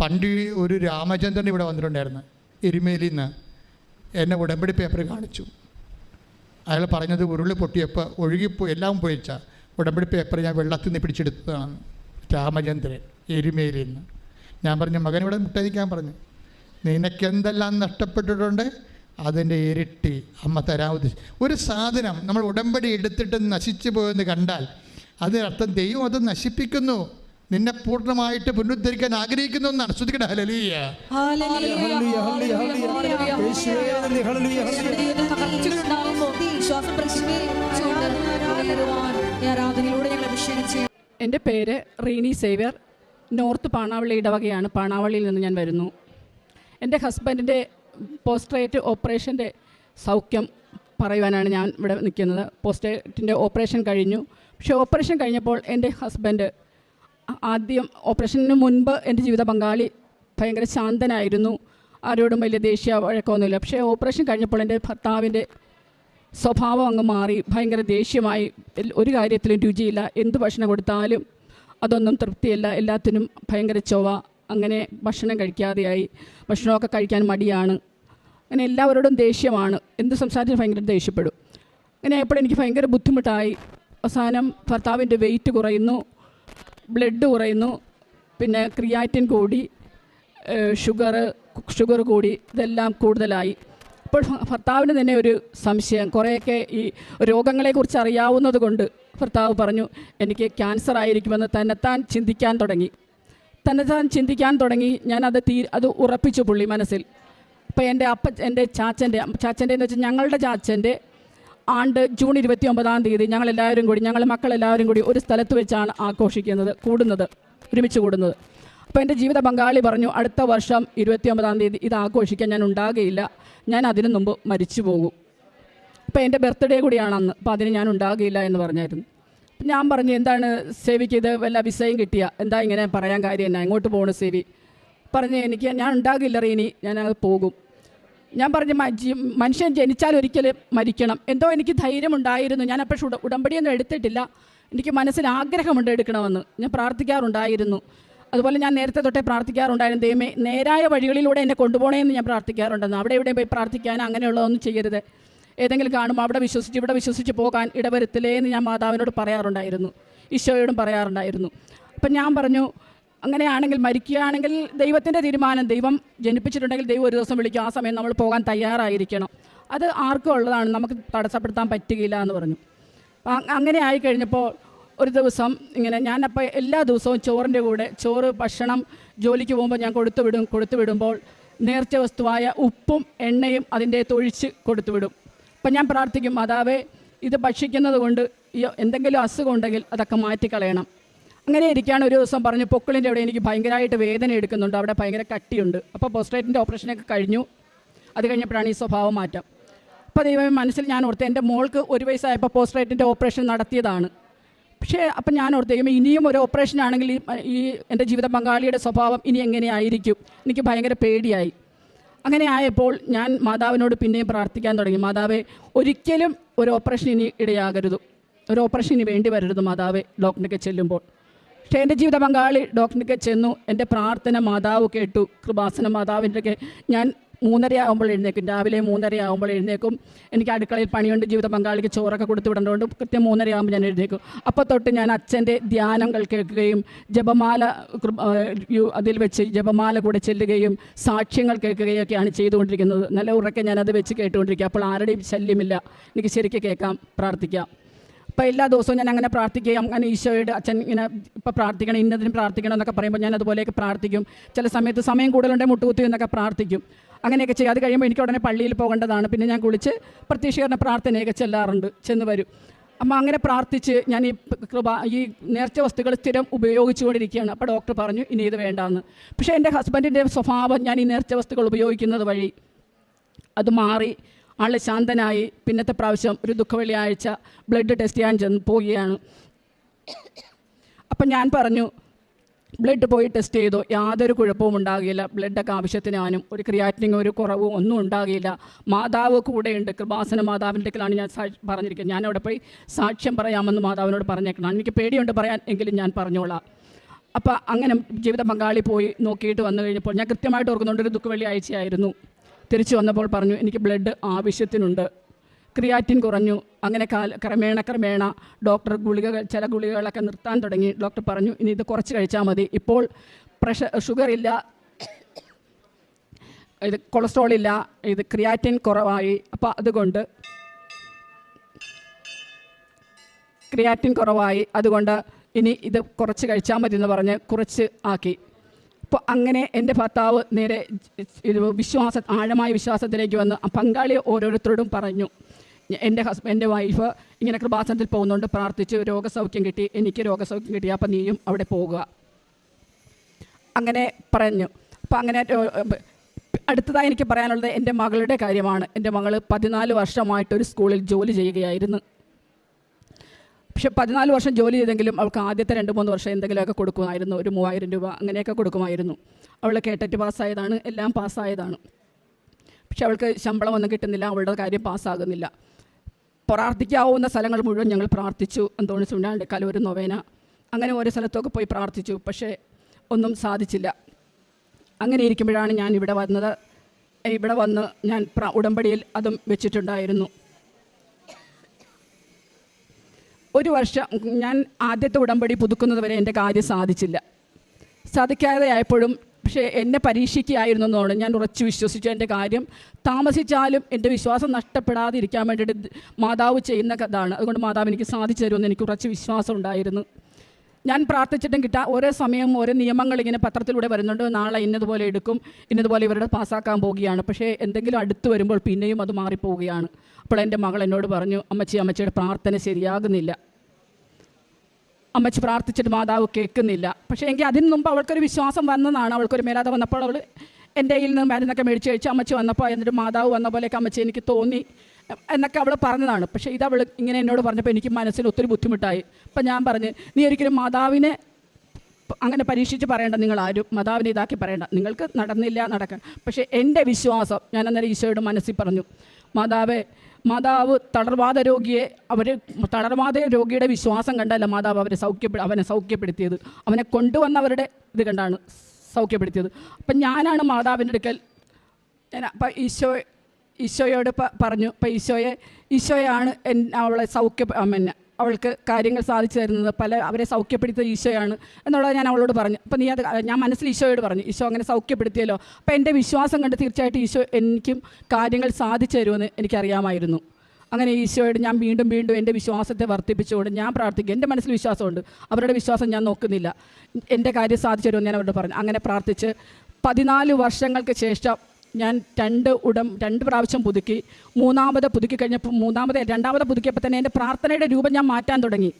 പണ്ട് ഒരു രാമചന്ദ്രൻ ഇവിടെ വന്നിട്ടുണ്ടായിരുന്നു. എരുമേലിൽ നിന്ന് എന്നെ ഉടമ്പടി പേപ്പർ കാണിച്ചു. അയാൾ പറഞ്ഞത് ഉരുളി പൊട്ടിയപ്പോൾ ഒഴുകിപ്പോ എല്ലാം പോയിച്ച ഉടമ്പടി പേപ്പർ ഞാൻ വെള്ളത്തിൽ നിന്ന് പിടിച്ചെടുത്തതാണ്. രാമചന്ദ്രൻ എരുമേലിൽ നിന്ന് ഞാൻ പറഞ്ഞു മകൻ ഇവിടെ മുട്ടതിക്കാൻ പറഞ്ഞു. നിനക്ക് എന്തെല്ലാം നഷ്ടപ്പെട്ടിട്ടുണ്ട്? അതിന്റെ ഇരട്ടി അമ്മ തരാൻ ഉദ്ദേശിച്ചു. ഒരു സാധനം നമ്മൾ ഉടമ്പടി എടുത്തിട്ട് നശിച്ചു പോയെന്ന് കണ്ടാൽ അതിനർത്ഥം ദൈവം അത് നശിപ്പിക്കുന്നു. നിന്നെ പൂർണമായിട്ട് പുനരുദ്ധരിക്കാൻ ആഗ്രഹിക്കുന്നു എന്നാണ് ശ്രദ്ധിക്കട്ടെ ഹലലിയ എന്റെ പേര് റീനി സേവ്യർ. നോർത്ത് പാണാവള്ളി ഇടവകയാണ്. പാണാവള്ളിയിൽ നിന്ന് ഞാൻ വരുന്നു. എന്റെ ഹസ്ബൻഡിന്റെ പോസ്ട്രേറ്റ് ഓപ്പറേഷന്റെ സൗഖ്യം പറയുവാനാണ് ഞാൻ ഇവിടെ നിൽക്കുന്നത്. പോസ്ട്രേറ്റിന്റെ ഓപ്പറേഷൻ കഴിഞ്ഞു. പക്ഷേ ഓപ്പറേഷൻ കഴിഞ്ഞപ്പോൾ എന്റെ ഹസ്ബൻഡ് ആദ്യം ഓപ്പറേഷന് മുൻപ് എന്റെ ജീവിത പങ്കാളി ഭയങ്കര ശാന്തനായിരുന്നു. ആരോടും വലിയ ദേഷ്യ വഴക്കമൊന്നുമില്ല പക്ഷേ ഓപ്പറേഷൻ കഴിഞ്ഞപ്പോൾ എന്റെ ഭർത്താവിന്റെ സ്വഭാവം അങ്ങ് മാറി. ഭയങ്കര ദേഷ്യമായി. ഒരു കാര്യത്തിലും രുചിയില്ല. എന്ത് ഭക്ഷണം കൊടുത്താലും അതൊന്നും തൃപ്തിയല്ല. എല്ലാത്തിനും ഭയങ്കര ചൊവ അങ്ങനെ ഭക്ഷണം കഴിക്കാതെയായി. ഭക്ഷണമൊക്കെ കഴിക്കാൻ മടിയാണ്. അങ്ങനെ എല്ലാവരോടും ദേഷ്യമാണ്. എന്ത് സംസാരിച്ചാൽ ഭയങ്കര ദേഷ്യപ്പെടും. അങ്ങനെ ആയപ്പോൾ എനിക്ക് ഭയങ്കര ബുദ്ധിമുട്ടായി. അവസാനം ഭർത്താവിന്റെ വെയിറ്റ് കുറയുന്നു. ബ്ലഡ് കുറയുന്നു. പിന്നെ ക്രിയാറ്റിൻ കൂടി ഷുഗർ ഷുഗർ കൂടി ഇതെല്ലാം കൂടുതലായി. അപ്പോൾ ഭർത്താവിന് തന്നെ ഒരു സംശയം. കുറേയൊക്കെ ഈ രോഗങ്ങളെക്കുറിച്ച് അറിയാവുന്നത് കൊണ്ട് ഭർത്താവ് പറഞ്ഞു എനിക്ക് ക്യാൻസർ ആയിരിക്കുമെന്ന് തന്നെത്താൻ ചിന്തിക്കാൻ തുടങ്ങി. തന്നെത്താൻ ചിന്തിക്കാൻ തുടങ്ങി. ഞാനത് തീ അത് ഉറപ്പിച്ചു പുള്ളി മനസ്സിൽ. അപ്പോൾ എന്റെ അപ്പ എന്റെ ചാച്ചന്റെ ചാച്ചന്റെ എന്ന് വെച്ചാൽ ഞങ്ങളുടെ ചാച്ചന്റെ ആണ്ട് ജൂൺ ഇരുപത്തി ഒമ്പതാം തീയതി ഞങ്ങളെല്ലാവരും കൂടി ഞങ്ങൾ മക്കളെല്ലാവരും കൂടി ഒരു സ്ഥലത്ത് വെച്ചാണ് ആഘോഷിക്കുന്നത് കൂടുന്നത് ഒരുമിച്ച് കൂടുന്നത്. അപ്പോൾ എന്റെ ജീവിത പങ്കാളി പറഞ്ഞു അടുത്ത വർഷം ഇരുപത്തി ഒമ്പതാം തീയതി ഇത് ആഘോഷിക്കാൻ ഞാൻ ഉണ്ടാകുകയില്ല ഞാൻ അതിനു മുമ്പ് മരിച്ചു പോകും. അപ്പോൾ എന്റെ ബർത്ത്ഡേ കൂടിയാണ് അന്ന് അപ്പോൾ അതിന് ഞാൻ ഉണ്ടാകുകയില്ല എന്ന് പറഞ്ഞായിരുന്നു. ഞാൻ പറഞ്ഞു എന്താണ് സേവിക്ക് ഇത് വല്ല വിസയും കിട്ടിയ? എന്താ ഇങ്ങനെ പറയാൻ കാര്യം എന്നാ? എങ്ങോട്ട് പോകണം സേവി? പറഞ്ഞു എനിക്ക് ഞാൻ ഉണ്ടാകില്ല റീനി ഞാൻ അത് പോകും. ഞാൻ പറഞ്ഞു മനുഷ്യൻ ജനിച്ചാൽ ഒരിക്കലും മരിക്കണം. എന്തോ എനിക്ക് ധൈര്യമുണ്ടായിരുന്നു. ഞാൻ അപ്പോൾ ഉട ഉടമ്പടിയൊന്നും എടുത്തിട്ടില്ല. എനിക്ക് മനസ്സിൽ ആഗ്രഹമുണ്ട് എടുക്കണമെന്ന്. ഞാൻ പ്രാർത്ഥിക്കാറുണ്ടായിരുന്നു. അതുപോലെ ഞാൻ നേരത്തെ തൊട്ടേ പ്രാർത്ഥിക്കാറുണ്ടായിരുന്നു. ദൈവമേ നേരായ വഴികളിലൂടെ എന്നെ കൊണ്ടുപോകണമെന്ന് ഞാൻ പ്രാർത്ഥിക്കാറുണ്ടെന്ന്. അവിടെ ഇവിടെ പോയി പ്രാർത്ഥിക്കാൻ അങ്ങനെയുള്ളതൊന്നും ചെയ്യരുത്. ഏതെങ്കിലും കാണുമ്പോൾ അവിടെ വിശ്വസിച്ച് ഇവിടെ വിശ്വസിച്ച് പോകാൻ ഇടവരുത്തില്ലേ എന്ന് ഞാൻ മാതാവിനോട് പറയാറുണ്ടായിരുന്നു. ഈശോയോടും പറയാറുണ്ടായിരുന്നു. അപ്പം ഞാൻ പറഞ്ഞു അങ്ങനെയാണെങ്കിൽ മരിക്കുകയാണെങ്കിൽ ദൈവത്തിന്റെ തീരുമാനം ദൈവം ജനിപ്പിച്ചിട്ടുണ്ടെങ്കിൽ ദൈവം ഒരു ദിവസം വിളിക്കും. ആ സമയം നമ്മൾ പോകാൻ തയ്യാറായിരിക്കണം. അത് ആർക്കും ഉള്ളതാണ്. നമുക്ക് തടസ്സപ്പെടുത്താൻ പറ്റുകയില്ല എന്ന് പറഞ്ഞു. അങ്ങനെ ആയി കഴിഞ്ഞപ്പോൾ ഒരു ദിവസം ഇങ്ങനെ ഞാനപ്പോൾ എല്ലാ ദിവസവും ചോറിന്റെ കൂടെ ചോറ് ഭക്ഷണം ജോലിക്ക് പോകുമ്പോൾ ഞാൻ കൊടുത്തു വിടും. കൊടുത്തു വിടുമ്പോൾ നേർച്ച വസ്തുവായ ഉപ്പും എണ്ണയും അതിന്റെ തൊഴിച്ച് കൊടുത്തു വിടും. അപ്പം ഞാൻ പ്രാർത്ഥിക്കും മാതാവേ ഇത് ഭക്ഷിക്കുന്നത് കൊണ്ട് എന്തെങ്കിലും അസുഖം ഉണ്ടെങ്കിൽ അതൊക്കെ മാറ്റിക്കളയണം. അങ്ങനെ ഇരിക്കുകയാണ് ഒരു ദിവസം പറഞ്ഞു പൊക്കിളിന്റെ അവിടെ എനിക്ക് ഭയങ്കരമായിട്ട് വേദന എടുക്കുന്നുണ്ട് അവിടെ ഭയങ്കര കട്ടിയുണ്ട്. അപ്പോൾ പോസ്റ്റേറ്റിന്റെ ഓപ്പറേഷനൊക്കെ കഴിഞ്ഞു. അത് കഴിഞ്ഞപ്പോഴാണ് ഈ സ്വഭാവം മാറ്റം. അപ്പോൾ ദൈവമേ മനസ്സിൽ ഞാൻ ഓർത്ത് എന്റെ മോൾക്ക് ഒരു വയസ്സായപ്പോൾ പോസ്റ്റേറ്റിന്റെ ഓപ്പറേഷൻ നടത്തിയതാണ്. പക്ഷേ അപ്പം ഞാൻ ഓർത്ത് ദൈവമേ ഇനിയും ഒരു ഓപ്പറേഷൻ ആണെങ്കിൽ ഈ എന്റെ ജീവിത പങ്കാളിയുടെ സ്വഭാവം ഇനി എങ്ങനെയായിരിക്കും? എനിക്ക് ഭയങ്കര പേടിയായി. അങ്ങനെ ആയപ്പോൾ ഞാൻ മാതാവിനോട് പിന്നെയും പ്രാർത്ഥിക്കാൻ തുടങ്ങി. മാതാവേ ഒരിക്കലും ഒരു ഓപ്പറേഷൻ ഇനി ഇടയാകരുത്. ഒരു ഓപ്പറേഷൻ ഇനി വേണ്ടി വരരുത് മാതാവേ. ഡോക്ടറിനൊക്കെ ചെല്ലുമ്പോൾ. പക്ഷേ എന്റെ ജീവിത പങ്കാളി ഡോക്ടറിനൊക്കെ ചെന്നു. എന്റെ പ്രാർത്ഥന മാതാവ് കേട്ടു. കൃപാസന മാതാവിന്റെയൊക്കെ ഞാൻ മൂന്നര ആകുമ്പോൾ എഴുന്നേക്കും. രാവിലെ മൂന്നര ആകുമ്പോൾ എഴുന്നേക്കും. എനിക്ക് അടുക്കളയിൽ പണിയുണ്ട്. ജീവിത പങ്കാളിക്ക് ചോറൊക്കെ കൊടുത്തു വിടേണ്ടതുകൊണ്ട് കൃത്യം മൂന്നര ആകുമ്പോൾ ഞാൻ എഴുന്നേക്കും. അപ്പോൾ തൊട്ട് ഞാൻ അച്ഛന്റെ ധ്യാനങ്ങൾ കേൾക്കുകയും ജപമാല അതിൽ വെച്ച് ജപമാല കൂടെ ചെല്ലുകയും സാക്ഷ്യങ്ങൾ കേൾക്കുകയൊക്കെയാണ് ചെയ്തുകൊണ്ടിരിക്കുന്നത്. നല്ല ഉറക്കെ ഞാനത് വെച്ച് കേട്ടുകൊണ്ടിരിക്കുക. അപ്പോൾ ആരുടെയും ശല്യമില്ല. എനിക്ക് ശരിക്കും കേൾക്കാം. പ്രാർത്ഥിക്കാം. അപ്പോൾ എല്ലാ ദിവസവും ഞാൻ അങ്ങനെ പ്രാർത്ഥിക്കുകയും അങ്ങനെ ഈശോയുടെ അച്ഛൻ ഇങ്ങനെ ഇപ്പോൾ പ്രാർത്ഥിക്കണം ഇന്നതിന് പ്രാർത്ഥിക്കണം എന്നൊക്കെ പറയുമ്പോൾ ഞാൻ അതുപോലെയൊക്കെ പ്രാർത്ഥിക്കും. ചില സമയത്ത് സമയം കൂടുതലുണ്ടെങ്കിൽ മുട്ടുകുത്തി എന്നൊക്കെ പ്രാർത്ഥിക്കും. അങ്ങനെയൊക്കെ ചെയ്യും. അത് കഴിയുമ്പോൾ എനിക്ക് ഉടനെ പള്ളിയിൽ പോകേണ്ടതാണ്. പിന്നെ ഞാൻ കുളിച്ച് പ്രത്യക്ഷീകരണ പ്രാർത്ഥനയൊക്കെ ചെല്ലാറുണ്ട്. ചെന്ന് വരും. അമ്മ അങ്ങനെ പ്രാർത്ഥിച്ച് ഞാൻ ഈ കൃപ ഈ നേർച്ച വസ്തുക്കൾ സ്ഥിരം ഉപയോഗിച്ചുകൊണ്ടിരിക്കുകയാണ്. അപ്പോൾ ഡോക്ടർ പറഞ്ഞു ഇനി ഇത് വേണ്ടാന്ന്. പക്ഷേ എന്റെ ഹസ്ബൻഡിന്റെ സ്വഭാവം ഞാൻ ഈ നേർച്ച വസ്തുക്കൾ ഉപയോഗിക്കുന്നത് വഴി അത് മാറി. ആൾ ശാന്തനായി പിന്നത്തെ പ്രാവശ്യം ഒരു ദുഃഖവെള്ളിയാഴ്ച ബ്ലഡ് ടെസ്റ്റ് ചെയ്യാൻ ചെന്ന് പോവുകയാണ്. അപ്പം ഞാൻ പറഞ്ഞു ബ്ലഡ് പോയി ടെസ്റ്റ് ചെയ്തു. യാതൊരു കുഴപ്പവും ഉണ്ടാകില്ല. ബ്ലഡൊക്കെ ആവശ്യത്തിനാനും ഒരു ക്രിയാറ്റിനും ഒരു കുറവും ഒന്നും ഉണ്ടാകില്ല. മാതാവ് കൂടെയുണ്ട്. കൃപാസന മാതാവിന്റെ അടുക്കലാണ് ഞാൻ പറഞ്ഞിരിക്കുന്നത്. ഞാൻ അവിടെ പോയി സാക്ഷ്യം പറയാമെന്ന് മാതാവിനോട് പറഞ്ഞേക്കണം. എനിക്ക് പേടിയുണ്ട് പറയാൻ എങ്കിലും ഞാൻ പറഞ്ഞോളാം. അപ്പോൾ അങ്ങനെ ജീവിത പങ്കാളി പോയി നോക്കിയിട്ട് വന്നു കഴിഞ്ഞപ്പോൾ ഞാൻ കൃത്യമായിട്ട് ഓർക്കുന്നുണ്ട് ഒരു ദുഃഖവെള്ളി ആഴ്ചയായിരുന്നു തിരിച്ചു വന്നപ്പോൾ പറഞ്ഞു എനിക്ക് ബ്ലഡ് ആവശ്യത്തിനുണ്ട്. ക്രിയാറ്റിൻ കുറഞ്ഞു. അങ്ങനെ കാല ക്രമേണ ക്രമേണ ഡോക്ടർ ഗുളികകൾ ചില ഗുളികകളൊക്കെ നിർത്താൻ തുടങ്ങി. ഡോക്ടർ പറഞ്ഞു ഇനി ഇത് കുറച്ച് കഴിച്ചാൽ മതി. ഇപ്പോൾ പ്രഷർ ഷുഗർ ഇല്ല. ഇത് കൊളസ്ട്രോൾ ഇല്ല. ഇത് ക്രിയാറ്റിൻ കുറവായി. അപ്പോൾ അതുകൊണ്ട് ക്രിയാറ്റിൻ കുറവായി. അതുകൊണ്ട് ഇനി ഇത് കുറച്ച് കഴിച്ചാൽ മതി എന്ന് പറഞ്ഞ് കുറച്ച് ആക്കി. അപ്പോൾ അങ്ങനെ എന്റെ ഭർത്താവ് നേരെ വിശ്വാസ ആഴമായ വിശ്വാസത്തിലേക്ക് വന്ന് ആ പങ്കാളി ഓരോരുത്തരോടും പറഞ്ഞു. എന്റെ ഹസ്ബൻഡ് എന്റെ വൈഫ് ഇങ്ങനെ കൃപാസനത്തിൽ പോകുന്നുണ്ട്. പ്രാർത്ഥിച്ച് രോഗസൗഖ്യം കിട്ടി. എനിക്ക് രോഗസൗഖ്യം കിട്ടി. അപ്പോൾ നീയും അവിടെ പോകുക. അങ്ങനെ പറഞ്ഞു. അപ്പോൾ അങ്ങനെ അടുത്തതായി എനിക്ക് പറയാനുള്ളത് എന്റെ മകളുടെ കാര്യമാണ്. എന്റെ മകൾ പതിനാല് വർഷമായിട്ട് ഒരു സ്കൂളിൽ ജോലി ചെയ്യുകയായിരുന്നു. പക്ഷെ പതിനാല് വർഷം ജോലി ചെയ്തെങ്കിലും അവൾക്ക് ആദ്യത്തെ രണ്ട് മൂന്ന് വർഷം എന്തെങ്കിലുമൊക്കെ കൊടുക്കുമായിരുന്നു. ഒരു മൂവായിരം രൂപ അങ്ങനെയൊക്കെ കൊടുക്കുമായിരുന്നു. അവൾ കേട്ടറ്റ് പാസ്സായതാണ്. എല്ലാം പാസ്സായതാണ്. പക്ഷെ അവൾക്ക് ശമ്പളം ഒന്നും കിട്ടുന്നില്ല. അവളുടെ കാര്യം പാസ്സാകുന്നില്ല. പ്രാർത്ഥിക്കാവുന്ന സ്ഥലങ്ങൾ മുഴുവൻ ഞങ്ങൾ പ്രാർത്ഥിച്ചു. അന്തോണി ചുണ്ടാണ്ട് ഒരു നൊവേന. അങ്ങനെ ഓരോ സ്ഥലത്തൊക്കെ പോയി പ്രാർത്ഥിച്ചു. പക്ഷേ ഒന്നും സാധിച്ചില്ല. അങ്ങനെ ഇരിക്കുമ്പോഴാണ് ഞാൻ ഇവിടെ വന്നത്. ഇവിടെ വന്ന് ഞാൻ ഉടമ്പടിയിൽ അതും വെച്ചിട്ടുണ്ടായിരുന്നു. ഒരു വർഷം ഞാൻ ആദ്യത്തെ ഉടമ്പടി പുതുക്കുന്നത് വരെ എന്റെ കാര്യം സാധിച്ചില്ല. സാധിക്കാതെ ആയപ്പോഴും പക്ഷേ എന്നെ പരീക്ഷിക്കുകയായിരുന്നു എന്നോട് ഞാൻ ഉറച്ചു വിശ്വസിച്ചു എന്റെ കാര്യം. താമസിച്ചാലും എന്റെ വിശ്വാസം നഷ്ടപ്പെടാതിരിക്കാൻ വേണ്ടിയിട്ട് മാതാവ് ചെയ്യുന്ന കഥാണ്. അതുകൊണ്ട് മാതാവ് എനിക്ക് സാധിച്ചു തരുമെന്ന് എനിക്ക് ഉറച്ച് വിശ്വാസം ഉണ്ടായിരുന്നു. ഞാൻ പ്രാർത്ഥിച്ചിട്ടും കിട്ടാ ഓരോ സമയം ഓരോ നിയമങ്ങൾ ഇങ്ങനെ പത്രത്തിലൂടെ വരുന്നുണ്ട്. നാളെ ഇന്നതുപോലെ എടുക്കും. ഇന്നതുപോലെ ഇവരുടെ പാസ്സാക്കാൻ പോവുകയാണ്. പക്ഷേ എന്തെങ്കിലും അടുത്ത് വരുമ്പോൾ പിന്നെയും അത് മാറിപ്പോവുകയാണ്. അപ്പോൾ എന്റെ മകൾ എന്നോട് പറഞ്ഞു അമ്മച്ചി അമ്മച്ചിയുടെ പ്രാർത്ഥന ശരിയാകുന്നില്ല. അമ്മച്ചി പ്രാർത്ഥിച്ചിട്ട് മാതാവ് കേൾക്കുന്നില്ല. പക്ഷേ എങ്കിൽ അതിന് മുമ്പ് അവൾക്കൊരു വിശ്വാസം വന്നതാണ്. അവൾക്കൊരു മേലാതെ വന്നപ്പോൾ അവൾ എന്റെ കയ്യിൽ നിന്ന് മരുന്നൊക്കെ മേടിച്ച് കഴിച്ച് അമ്മച്ചി വന്നപ്പോൾ എന്നിട്ട് മാതാവ് വന്ന പോലെയൊക്കെ അമ്മച്ചി എനിക്ക് തോന്നി എന്നൊക്കെ അവൾ പറഞ്ഞതാണ്. പക്ഷേ ഇത് അവൾ ഇങ്ങനെ എന്നോട് പറഞ്ഞപ്പോൾ എനിക്ക് മനസ്സിൽ ഒത്തിരി ബുദ്ധിമുട്ടായി. അപ്പം ഞാൻ പറഞ്ഞ് നീ ഒരിക്കലും മാതാവിനെ അങ്ങനെ പരീക്ഷിച്ച് പറയേണ്ട നിങ്ങൾ ആരും മാതാവിനെ ഇതാക്കി പറയേണ്ട. നിങ്ങൾക്ക് നടന്നില്ല നടക്കാൻ. പക്ഷേ എന്റെ വിശ്വാസം ഞാൻ അന്നേരം ഈശോയുടെ മനസ്സിൽ പറഞ്ഞു മാതാവേ മാതാവ് തളർവാദ രോഗിയെ അവർ തളർവാദ രോഗിയുടെ വിശ്വാസം കണ്ടല്ല മാതാവ് അവരെ സൗഖ്യപ്പെ അവനെ സൗഖ്യപ്പെടുത്തിയത്. അവനെ കൊണ്ടുവന്നവരുടെ ഇത് കണ്ടാണ് സൗഖ്യപ്പെടുത്തിയത്. അപ്പം ഞാനാണ് മാതാവിന്റെ അടുക്കൽ ഞാൻ അപ്പം ഈശോ ഈശോയോട് പറഞ്ഞു അപ്പം ഈശോയെ ഈശോയാണ് അവളെ സൗഖ്യ പിന്നെ അവൾക്ക് കാര്യങ്ങൾ സാധിച്ചു തരുന്നത് പല അവരെ സൗഖ്യപ്പെടുത്തിയ ഈശോയാണ് എന്നുള്ളത് ഞാൻ അവളോട് പറഞ്ഞു. അപ്പം നീ അത് ഞാൻ മനസ്സിൽ ഈശോയോട് പറഞ്ഞു ഈശോ അങ്ങനെ സൗഖ്യപ്പെടുത്തിയല്ലോ. അപ്പം എന്റെ വിശ്വാസം കണ്ട് തീർച്ചയായിട്ടും ഈശോ എനിക്കും കാര്യങ്ങൾ സാധിച്ചു തരുമെന്ന് എനിക്കറിയാമായിരുന്നു. അങ്ങനെ ഈശോയോട് ഞാൻ വീണ്ടും വീണ്ടും എന്റെ വിശ്വാസത്തെ വർദ്ധിപ്പിച്ചുകൊണ്ട് ഞാൻ പ്രാർത്ഥിക്കും. എന്റെ മനസ്സിൽ വിശ്വാസമുണ്ട്. അവരുടെ വിശ്വാസം ഞാൻ നോക്കുന്നില്ല. എന്റെ കാര്യം സാധിച്ചു തരുമെന്ന് ഞാൻ അവരോട് പറഞ്ഞു. അങ്ങനെ പ്രാർത്ഥിച്ച് പതിനാല് വർഷങ്ങൾക്ക് ശേഷം ഞാൻ രണ്ട് ഉടം രണ്ട് പ്രാവശ്യം പുതുക്കി. മൂന്നാമത് പുതുക്കി കഴിഞ്ഞപ്പോൾ മൂന്നാമത് രണ്ടാമത് പുതുക്കിയപ്പോൾ തന്നെ എന്റെ പ്രാർത്ഥനയുടെ രൂപം ഞാൻ മാറ്റാൻ തുടങ്ങി.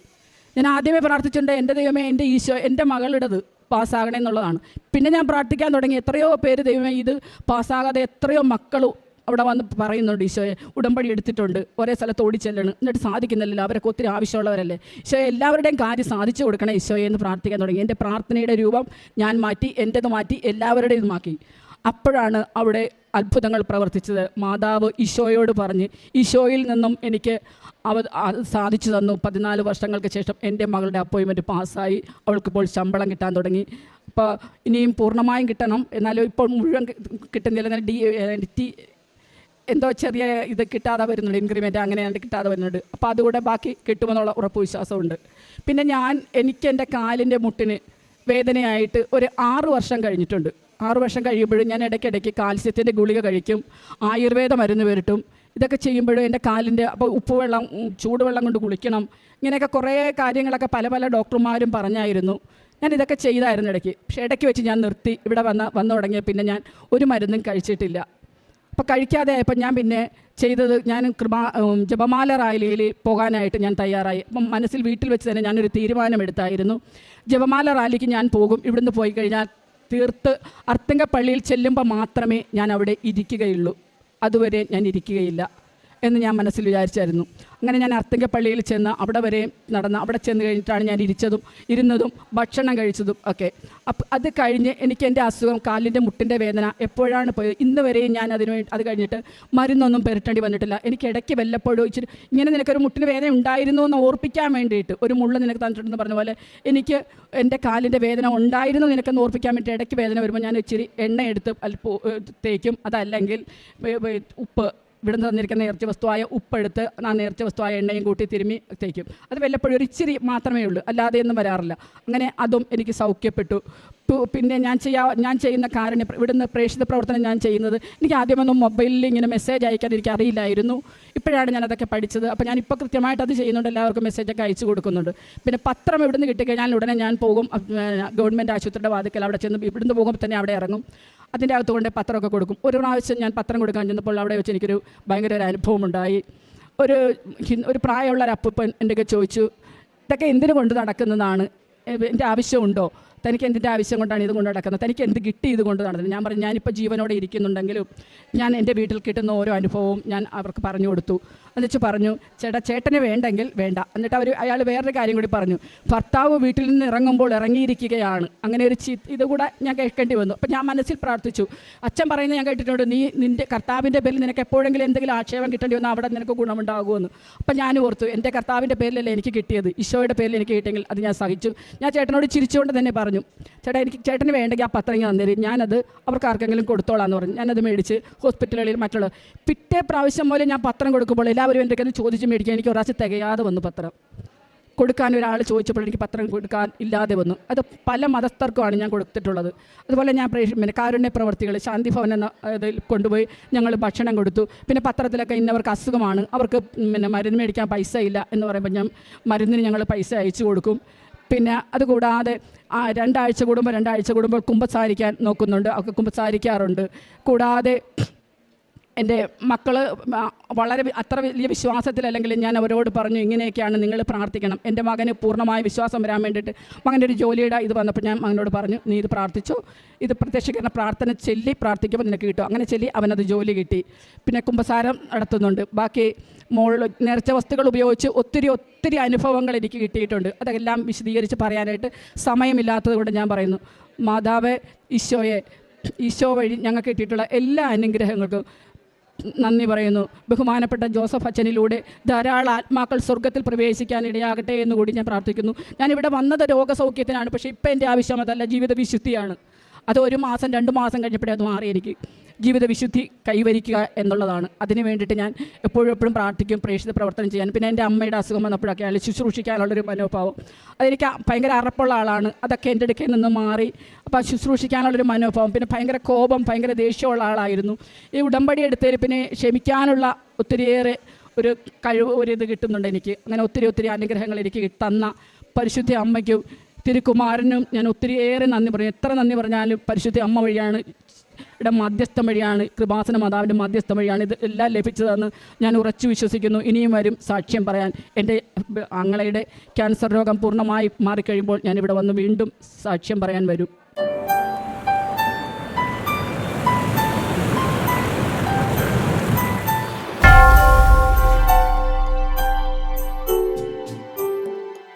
ഞാൻ ആദ്യമേ പ്രാർത്ഥിച്ചിട്ടുണ്ട് എന്റെ ദൈവമേ എന്റെ ഈശോ എന്റെ മകളുടേത് പാസ്സാകണേ എന്നുള്ളതാണ്. പിന്നെ ഞാൻ പ്രാർത്ഥിക്കാൻ തുടങ്ങി എത്രയോ പേര് ദൈവമേ ഇത് പാസ്സാകാതെ എത്രയോ മക്കൾ അവിടെ വന്ന് പറയുന്നുണ്ട് ഈശോയെ ഉടമ്പടി എടുത്തിട്ടുണ്ട് ഒരേ സ്ഥലത്ത് ഓടിച്ചെല്ലണം. എന്നിട്ട് സാധിക്കുന്നില്ലല്ലോ അവരൊക്കെ ഒത്തിരി ആവശ്യമുള്ളവരല്ലേ. ഈശോയെ എല്ലാവരുടെയും കാര്യം സാധിച്ചു കൊടുക്കണേ ഈശോയെ എന്ന് പ്രാർത്ഥിക്കാൻ തുടങ്ങി. എന്റെ പ്രാർത്ഥനയുടെ രൂപം ഞാൻ മാറ്റി എന്റെത് മാറ്റി എല്ലാവരുടെയും മാറ്റി അപ്പോഴാണ് അവിടെ അത്ഭുതങ്ങൾ പ്രവർത്തിച്ചത്. മാതാവ് ഈശോയോട് പറഞ്ഞ് ഈശോയിൽ നിന്നും എനിക്ക് അവ സാധിച്ചു തന്നു. പതിനാല് വർഷങ്ങൾക്ക് ശേഷം എന്റെ മകളുടെ അപ്പോയിൻമെന്റ് പാസ്സായി. അവൾക്കിപ്പോൾ ശമ്പളം കിട്ടാൻ തുടങ്ങി. അപ്പോൾ ഇനിയും പൂർണമായും കിട്ടണം. എന്നാലും ഇപ്പോൾ മുഴുവൻ കിട്ടുന്നില്ല. ഡി ടി എന്തോ ചെറിയ ഇത് കിട്ടാതെ വരുന്നുണ്ട്. ഇൻക്രിമെന്റ് അങ്ങനെയാണ് കിട്ടാതെ വരുന്നുണ്ട്. അപ്പോൾ അതുകൂടെ ബാക്കി കിട്ടുമെന്നുള്ള ഉറപ്പ് വിശ്വാസമുണ്ട്. പിന്നെ ഞാൻ എനിക്ക് എന്റെ കാലിന്റെ മുട്ടിന് വേദനയായിട്ട് ഒരു ആറ് വർഷം കഴിഞ്ഞിട്ടുണ്ട്. ആറ് വർഷം കഴിയുമ്പോഴും ഞാൻ ഇടയ്ക്കിടയ്ക്ക് കാൽസ്യത്തിന്റെ ഗുളിക കഴിക്കും. ആയുർവേദ മരുന്ന് വരട്ടും. ഇതൊക്കെ ചെയ്യുമ്പോഴും എന്റെ കാലിന്റെ അപ്പോൾ ഉപ്പുവെള്ളം ചൂടുവെള്ളം കൊണ്ട് കുളിക്കണം. ഇങ്ങനെയൊക്കെ കുറേ കാര്യങ്ങളൊക്കെ പല പല ഡോക്ടർമാരും പറഞ്ഞായിരുന്നു. ഞാൻ ഇതൊക്കെ ചെയ്തായിരുന്നു ഇടയ്ക്ക്. പക്ഷേ ഇടയ്ക്ക് വെച്ച് ഞാൻ നിർത്തി. ഇവിടെ വന്ന വന്നു തുടങ്ങിയ പിന്നെ ഞാൻ ഒരു മരുന്നും കഴിച്ചിട്ടില്ല. അപ്പോൾ കഴിക്കാതെ ആയപ്പോൾ ഞാൻ പിന്നെ ചെയ്തത് ഞാൻ കൃപാ ജപമാല റാലിയിൽ പോകാനായിട്ട് ഞാൻ തയ്യാറായി. അപ്പം മനസ്സിൽ വീട്ടിൽ വെച്ച് തന്നെ ഞാനൊരു തീരുമാനമെടുത്തായിരുന്നു. ജപമാല റാലിക്ക് ഞാൻ പോകും. ഇവിടുന്ന് പോയി കഴിഞ്ഞാൽ തീർത്ത് അർത്തങ്ക പള്ളിയിൽ ചെല്ലുമ്പോൾ മാത്രമേ ഞാൻ അവിടെ ഇരിക്കുകയുള്ളൂ. അതുവരെ ഞാൻ ഇരിക്കുകയില്ല. എന്ന് ഞാൻ മനസ്സിൽ വിചാരിച്ചായിരുന്നു. അങ്ങനെ ഞാൻ അർത്തിങ്ക പള്ളിയിൽ ചെന്ന് അവിടെ വരെ നടന്ന് അവിടെ ചെന്ന് കഴിഞ്ഞിട്ടാണ് ഞാൻ ഇരിച്ചതും ഇരുന്നതും ഭക്ഷണം കഴിച്ചതും ഒക്കെ. അപ്പം അത് കഴിഞ്ഞ് എനിക്ക് എന്റെ അസുഖം കാലിന്റെ മുട്ടിന്റെ വേദന എപ്പോഴാണ് പോയത്? ഇന്ന് വരെയും ഞാൻ അതിന് വേണ്ടി അത് കഴിഞ്ഞിട്ട് മരുന്നൊന്നും പെരട്ടേണ്ടി വന്നിട്ടില്ല. എനിക്ക് ഇടയ്ക്ക് വല്ലപ്പോഴും ഇച്ചിരി ഇങ്ങനെ നിനക്കൊരു മുട്ടിന് വേദന ഉണ്ടായിരുന്നു എന്ന് ഓർപ്പിക്കാൻ വേണ്ടിയിട്ട് ഒരു മുള്ള നിനക്ക് തന്നിട്ടുണ്ടെന്ന് പറഞ്ഞ പോലെ എനിക്ക് എന്റെ കാലിന്റെ വേദന ഉണ്ടായിരുന്നു നിനക്കെന്ന് ഓർപ്പിക്കാൻ വേണ്ടി ഇടയ്ക്ക് വേദന വരുമ്പോൾ ഞാൻ ഇച്ചിരി എണ്ണ എടുത്ത് തേക്കും. അതല്ലെങ്കിൽ ഉപ്പ് ഇവിടെ നിന്ന് തന്നിരിക്കുന്ന നേർച്ച വസ്തുവായ ഉപ്പെടുത്ത് ആ നേർച്ച വസ്തുവായ എണ്ണയും കൂട്ടി തിരുമ്മി തേക്കും. അത് വല്ലപ്പോഴും ഒരു ഇച്ചിരി മാത്രമേ ഉള്ളൂ. അല്ലാതെ ഒന്നും വരാറില്ല. അങ്ങനെ അതും എനിക്ക് സൗഖ്യപ്പെട്ടു. പിന്നെ ഞാൻ ചെയ്യാ ഞാൻ ചെയ്യുന്ന കാരണം ഇവിടുന്ന് പ്രേക്ഷിത പ്രവർത്തനം ഞാൻ ചെയ്യുന്നത് എനിക്ക് ആദ്യമൊന്നും മൊബൈലിൽ ഇങ്ങനെ മെസ്സേജ് അയക്കാൻ എനിക്ക് അറിയില്ലായിരുന്നു. ഇപ്പോഴാണ് ഞാൻ അതൊക്കെ പഠിച്ചത്. അപ്പോൾ ഞാൻ ഇപ്പോൾ കൃത്യമായിട്ട് അത് ചെയ്യുന്നുണ്ട്. എല്ലാവർക്കും മെസ്സേജൊക്കെ അയച്ചു കൊടുക്കുന്നുണ്ട്. പിന്നെ പത്രം ഇവിടുന്ന് കിട്ടിക്കഴിഞ്ഞാൽ ഉടനെ ഞാൻ പോകും. ഗവൺമെന്റ് ആശുപത്രിയുടെ വാതിക്കൽ അവിടെ ചെന്ന് ഇവിടുന്ന് പോകുമ്പോൾ തന്നെ അവിടെ ഇറങ്ങും. അതിന്റെ അകത്ത് കൊണ്ട് പത്രമൊക്കെ കൊടുക്കും. ഒരു പ്രാവശ്യം ഞാൻ പത്രം കൊടുക്കാൻ ചെന്നപ്പോൾ അവിടെ വെച്ച് എനിക്കൊരു ഭയങ്കര ഒരു അനുഭവം ഉണ്ടായി ഒരു ഒരു പ്രായമുള്ള ഒരു അപ്പൂപ്പൻ എന്റെ ചോദിച്ചു ഇതൊക്കെ എന്തിനു കൊണ്ട് നടക്കുന്നതാണ്? എന്റെ ആവശ്യമുണ്ടോ? തനിക്ക് എന്തിന്റെ ആവശ്യം കൊണ്ടാണ് ഇത് കൊണ്ട് നടക്കുന്നത്? തനിക്ക് എന്ത് കിട്ടി ഇത് കൊണ്ട് നടന്നത്? ഞാൻ പറഞ്ഞു ഞാനിപ്പോൾ ജീവനോടെ ഇരിക്കുന്നുണ്ടെങ്കിലും ഞാൻ എന്റെ വീട്ടിൽ കിട്ടുന്ന ഓരോ അനുഭവവും ഞാൻ അവർക്ക് പറഞ്ഞു കൊടുത്തു. എന്നുവെച്ച് പറഞ്ഞു ചേട്ടാ ചേട്ടന് വേണ്ടെങ്കിൽ വേണ്ട. എന്നിട്ട് അവർ അയാൾ വേറൊരു കാര്യം കൂടി പറഞ്ഞു. ഭർത്താവ് വീട്ടിൽ നിന്ന് ഇറങ്ങുമ്പോൾ ഇറങ്ങിയിരിക്കുകയാണ്. അങ്ങനെ ഒരു ചി ഇതുകൂടെ ഞാൻ കേൾക്കേണ്ടി വന്നു. അപ്പം ഞാൻ മനസ്സിൽ പ്രാർത്ഥിച്ചു. അച്ഛൻ പറയുന്നത് ഞാൻ കേട്ടിട്ടുണ്ട് നീ നിന്റെ കർത്താവിന്റെ പേരിൽ നിനക്ക് എപ്പോഴെങ്കിലും എന്തെങ്കിലും ആക്ഷേപം കിട്ടേണ്ടി വന്നാൽ അവിടെ നിനക്ക് ഗുണമുണ്ടാകുമെന്ന്. അപ്പം ഞാൻ ഓർത്തു എന്റെ കർത്താവിന്റെ പേരിലല്ലേ എനിക്ക് കിട്ടിയത്? ഈശോയുടെ പേരിൽ എനിക്ക് കിട്ടിയെങ്കിൽ അത് ഞാൻ സഹിച്ചു. ഞാൻ ചേട്ടനോട് ചിരിച്ചുകൊണ്ട് തന്നെ പറഞ്ഞു ചേട്ടാ എനിക്ക് ചേട്ടന് വേണ്ടെങ്കിൽ ആ പത്രം ഞാൻ തരും ഞാനത് അവർക്ക് ആർക്കെങ്കിലും കൊടുത്തോളാന്ന് പറഞ്ഞു. ഞാനത് മേടിച്ച് ഹോസ്പിറ്റലുകളിൽ മറ്റുള്ള പിറ്റേ പ്രാവശ്യം പോലെ ഞാൻ പത്രം കൊടുക്കുമ്പോൾ എല്ലാവരും എന്റെ കയ്യിൽ ചോദിച്ച് മേടിക്കാൻ എനിക്ക് ഒരാഴ്ച തികയാതെ വന്നു പത്രം. കൊടുക്കാൻ ഒരാൾ ചോദിച്ചപ്പോൾ എനിക്ക് പത്രം കൊടുക്കാൻ ഇല്ലാതെ വന്നു. അത് പല മതസ്ഥർക്കുമാണ് ഞാൻ കൊടുത്തിട്ടുള്ളത്. അതുപോലെ ഞാൻ പിന്നെ കാരുണ്യ പ്രവർത്തികൾ ശാന്തി ഭവൻ എന്ന ഇതിൽ കൊണ്ടുപോയി ഞങ്ങൾ ഭക്ഷണം കൊടുത്തു. പിന്നെ പത്രത്തിലൊക്കെ ഇന്നവർക്ക് അസുഖമാണ്. അവർക്ക് പിന്നെ മരുന്ന് മേടിക്കാൻ പൈസ ഇല്ല എന്ന് പറയുമ്പോൾ ഞാൻ മരുന്നിന് ഞങ്ങൾ പൈസ അയച്ചു കൊടുക്കും. പിന്നെ അതുകൂടാതെ ആ രണ്ടാഴ്ച കൂടുമ്പോൾ രണ്ടാഴ്ച കൂടുമ്പോൾ കുമ്പസാരിക്കാൻ നോക്കുന്നുണ്ട്. അവർക്ക് കുമ്പസാരിക്കാറുണ്ട്. കൂടാതെ എന്റെ മക്കൾ വളരെ അത്ര വലിയ വിശ്വാസത്തിലല്ലെങ്കിൽ ഞാൻ അവരോട് പറഞ്ഞു ഇങ്ങനെയൊക്കെയാണ് നിങ്ങൾ പ്രാർത്ഥിക്കണം. എന്റെ മകന് പൂർണമായ വിശ്വാസം വരാൻ വേണ്ടിയിട്ട് മകന്റെ ഒരു ജോലിയുടെ ഇത് വന്നപ്പോൾ ഞാൻ മകനോട് പറഞ്ഞു നീ ഇത് പ്രാർത്ഥിച്ചു. ഇത് പ്രത്യക്ഷീകരണ പ്രാർത്ഥന ചൊല്ലി പ്രാർത്ഥിക്കുമ്പോൾ നിനക്ക് കിട്ടും. അങ്ങനെ ചൊല്ലി അവനത് ജോലി കിട്ടി. പിന്നെ കുമ്പസാരം നടത്തുന്നുണ്ട്. ബാക്കി മോൾ നേർച്ച വസ്തുക്കൾ ഉപയോഗിച്ച് ഒത്തിരി ഒത്തിരി അനുഭവങ്ങൾ എനിക്ക് കിട്ടിയിട്ടുണ്ട്. അതെല്ലാം വിശദീകരിച്ച് പറയാനായിട്ട് സമയമില്ലാത്തത് ഞാൻ പറയുന്നു. മാതാവ് ഈശോയെ ഈശോ വഴി ഞങ്ങൾക്ക് കിട്ടിയിട്ടുള്ള എല്ലാ അനുഗ്രഹങ്ങൾക്കും നന്ദി പറയുന്നു. ബഹുമാനപ്പെട്ട ജോസഫ് അച്ഛനിലൂടെ ധാരാളം ആത്മാക്കൾ സ്വർഗത്തിൽ പ്രവേശിക്കാൻ ഇടയാകട്ടെ എന്ന് കൂടി ഞാൻ പ്രാർത്ഥിക്കുന്നു. ഞാനിവിടെ വന്നത് രോഗസൗഖ്യത്തിനാണ്. പക്ഷേ ഇപ്പം എന്റെ ആവശ്യം അതല്ല. ജീവിത വിശുദ്ധിയാണ്. അത് ഒരു മാസം രണ്ട് മാസം കഴിഞ്ഞപ്പോഴേ അത് മാറി എനിക്ക്. ജീവിത വിശുദ്ധി കൈവരിക്കുക എന്നുള്ളതാണ്. അതിന് വേണ്ടിയിട്ട് ഞാൻ എപ്പോഴും എപ്പോഴും പ്രാർത്ഥിക്കും പ്രേക്ഷിത പ്രവർത്തനം ചെയ്യാൻ. പിന്നെ എന്റെ അമ്മയുടെ അസുഖം വന്നപ്പോഴൊക്കെ ആണെങ്കിൽ ശുശ്രൂഷിക്കാനുള്ളൊരു മനോഭാവം. അതെനിക്ക് ഭയങ്കര അറപ്പുള്ള ആളാണ്. അതൊക്കെ എന്റെ അടുക്കൽ നിന്ന് മാറി. അപ്പോൾ ശുശ്രൂഷിക്കാനുള്ളൊരു മനോഭാവം. പിന്നെ ഭയങ്കര കോപം ഭയങ്കര ദേഷ്യമുള്ള ആളായിരുന്നു. ഈ ഉടമ്പടി എടുത്തതിൽ പിന്നെ ക്ഷമിക്കാനുള്ള ഒത്തിരിയേറെ ഒരു കഴിവ് ഒരു ഇത് കിട്ടുന്നുണ്ട് എനിക്ക്. അങ്ങനെ ഒത്തിരി ഒത്തിരി അനുഗ്രഹങ്ങൾ എനിക്ക് തന്ന പരിശുദ്ധി അമ്മയ്ക്കും തിരുക്കുമാരനും ഞാൻ ഒത്തിരിയേറെ നന്ദി പറഞ്ഞു. എത്ര നന്ദി പറഞ്ഞാലും പരിശുദ്ധി അമ്മ വഴിയാണ് യുടെ മധ്യസ്ഥം വഴിയാണ് കൃപാസന മാതാവിന്റെ മധ്യസ്ഥം വഴിയാണ് ഇത് എല്ലാം ലഭിച്ചതെന്ന് ഞാൻ ഉറച്ചു വിശ്വസിക്കുന്നു. ഇനിയും വരും സാക്ഷ്യം പറയാൻ. എന്റെ അങ്ങളയുടെ ക്യാൻസർ രോഗം പൂർണമായി മാറിക്കഴിയുമ്പോൾ ഞാനിവിടെ വന്ന് വീണ്ടും സാക്ഷ്യം പറയാൻ വരും.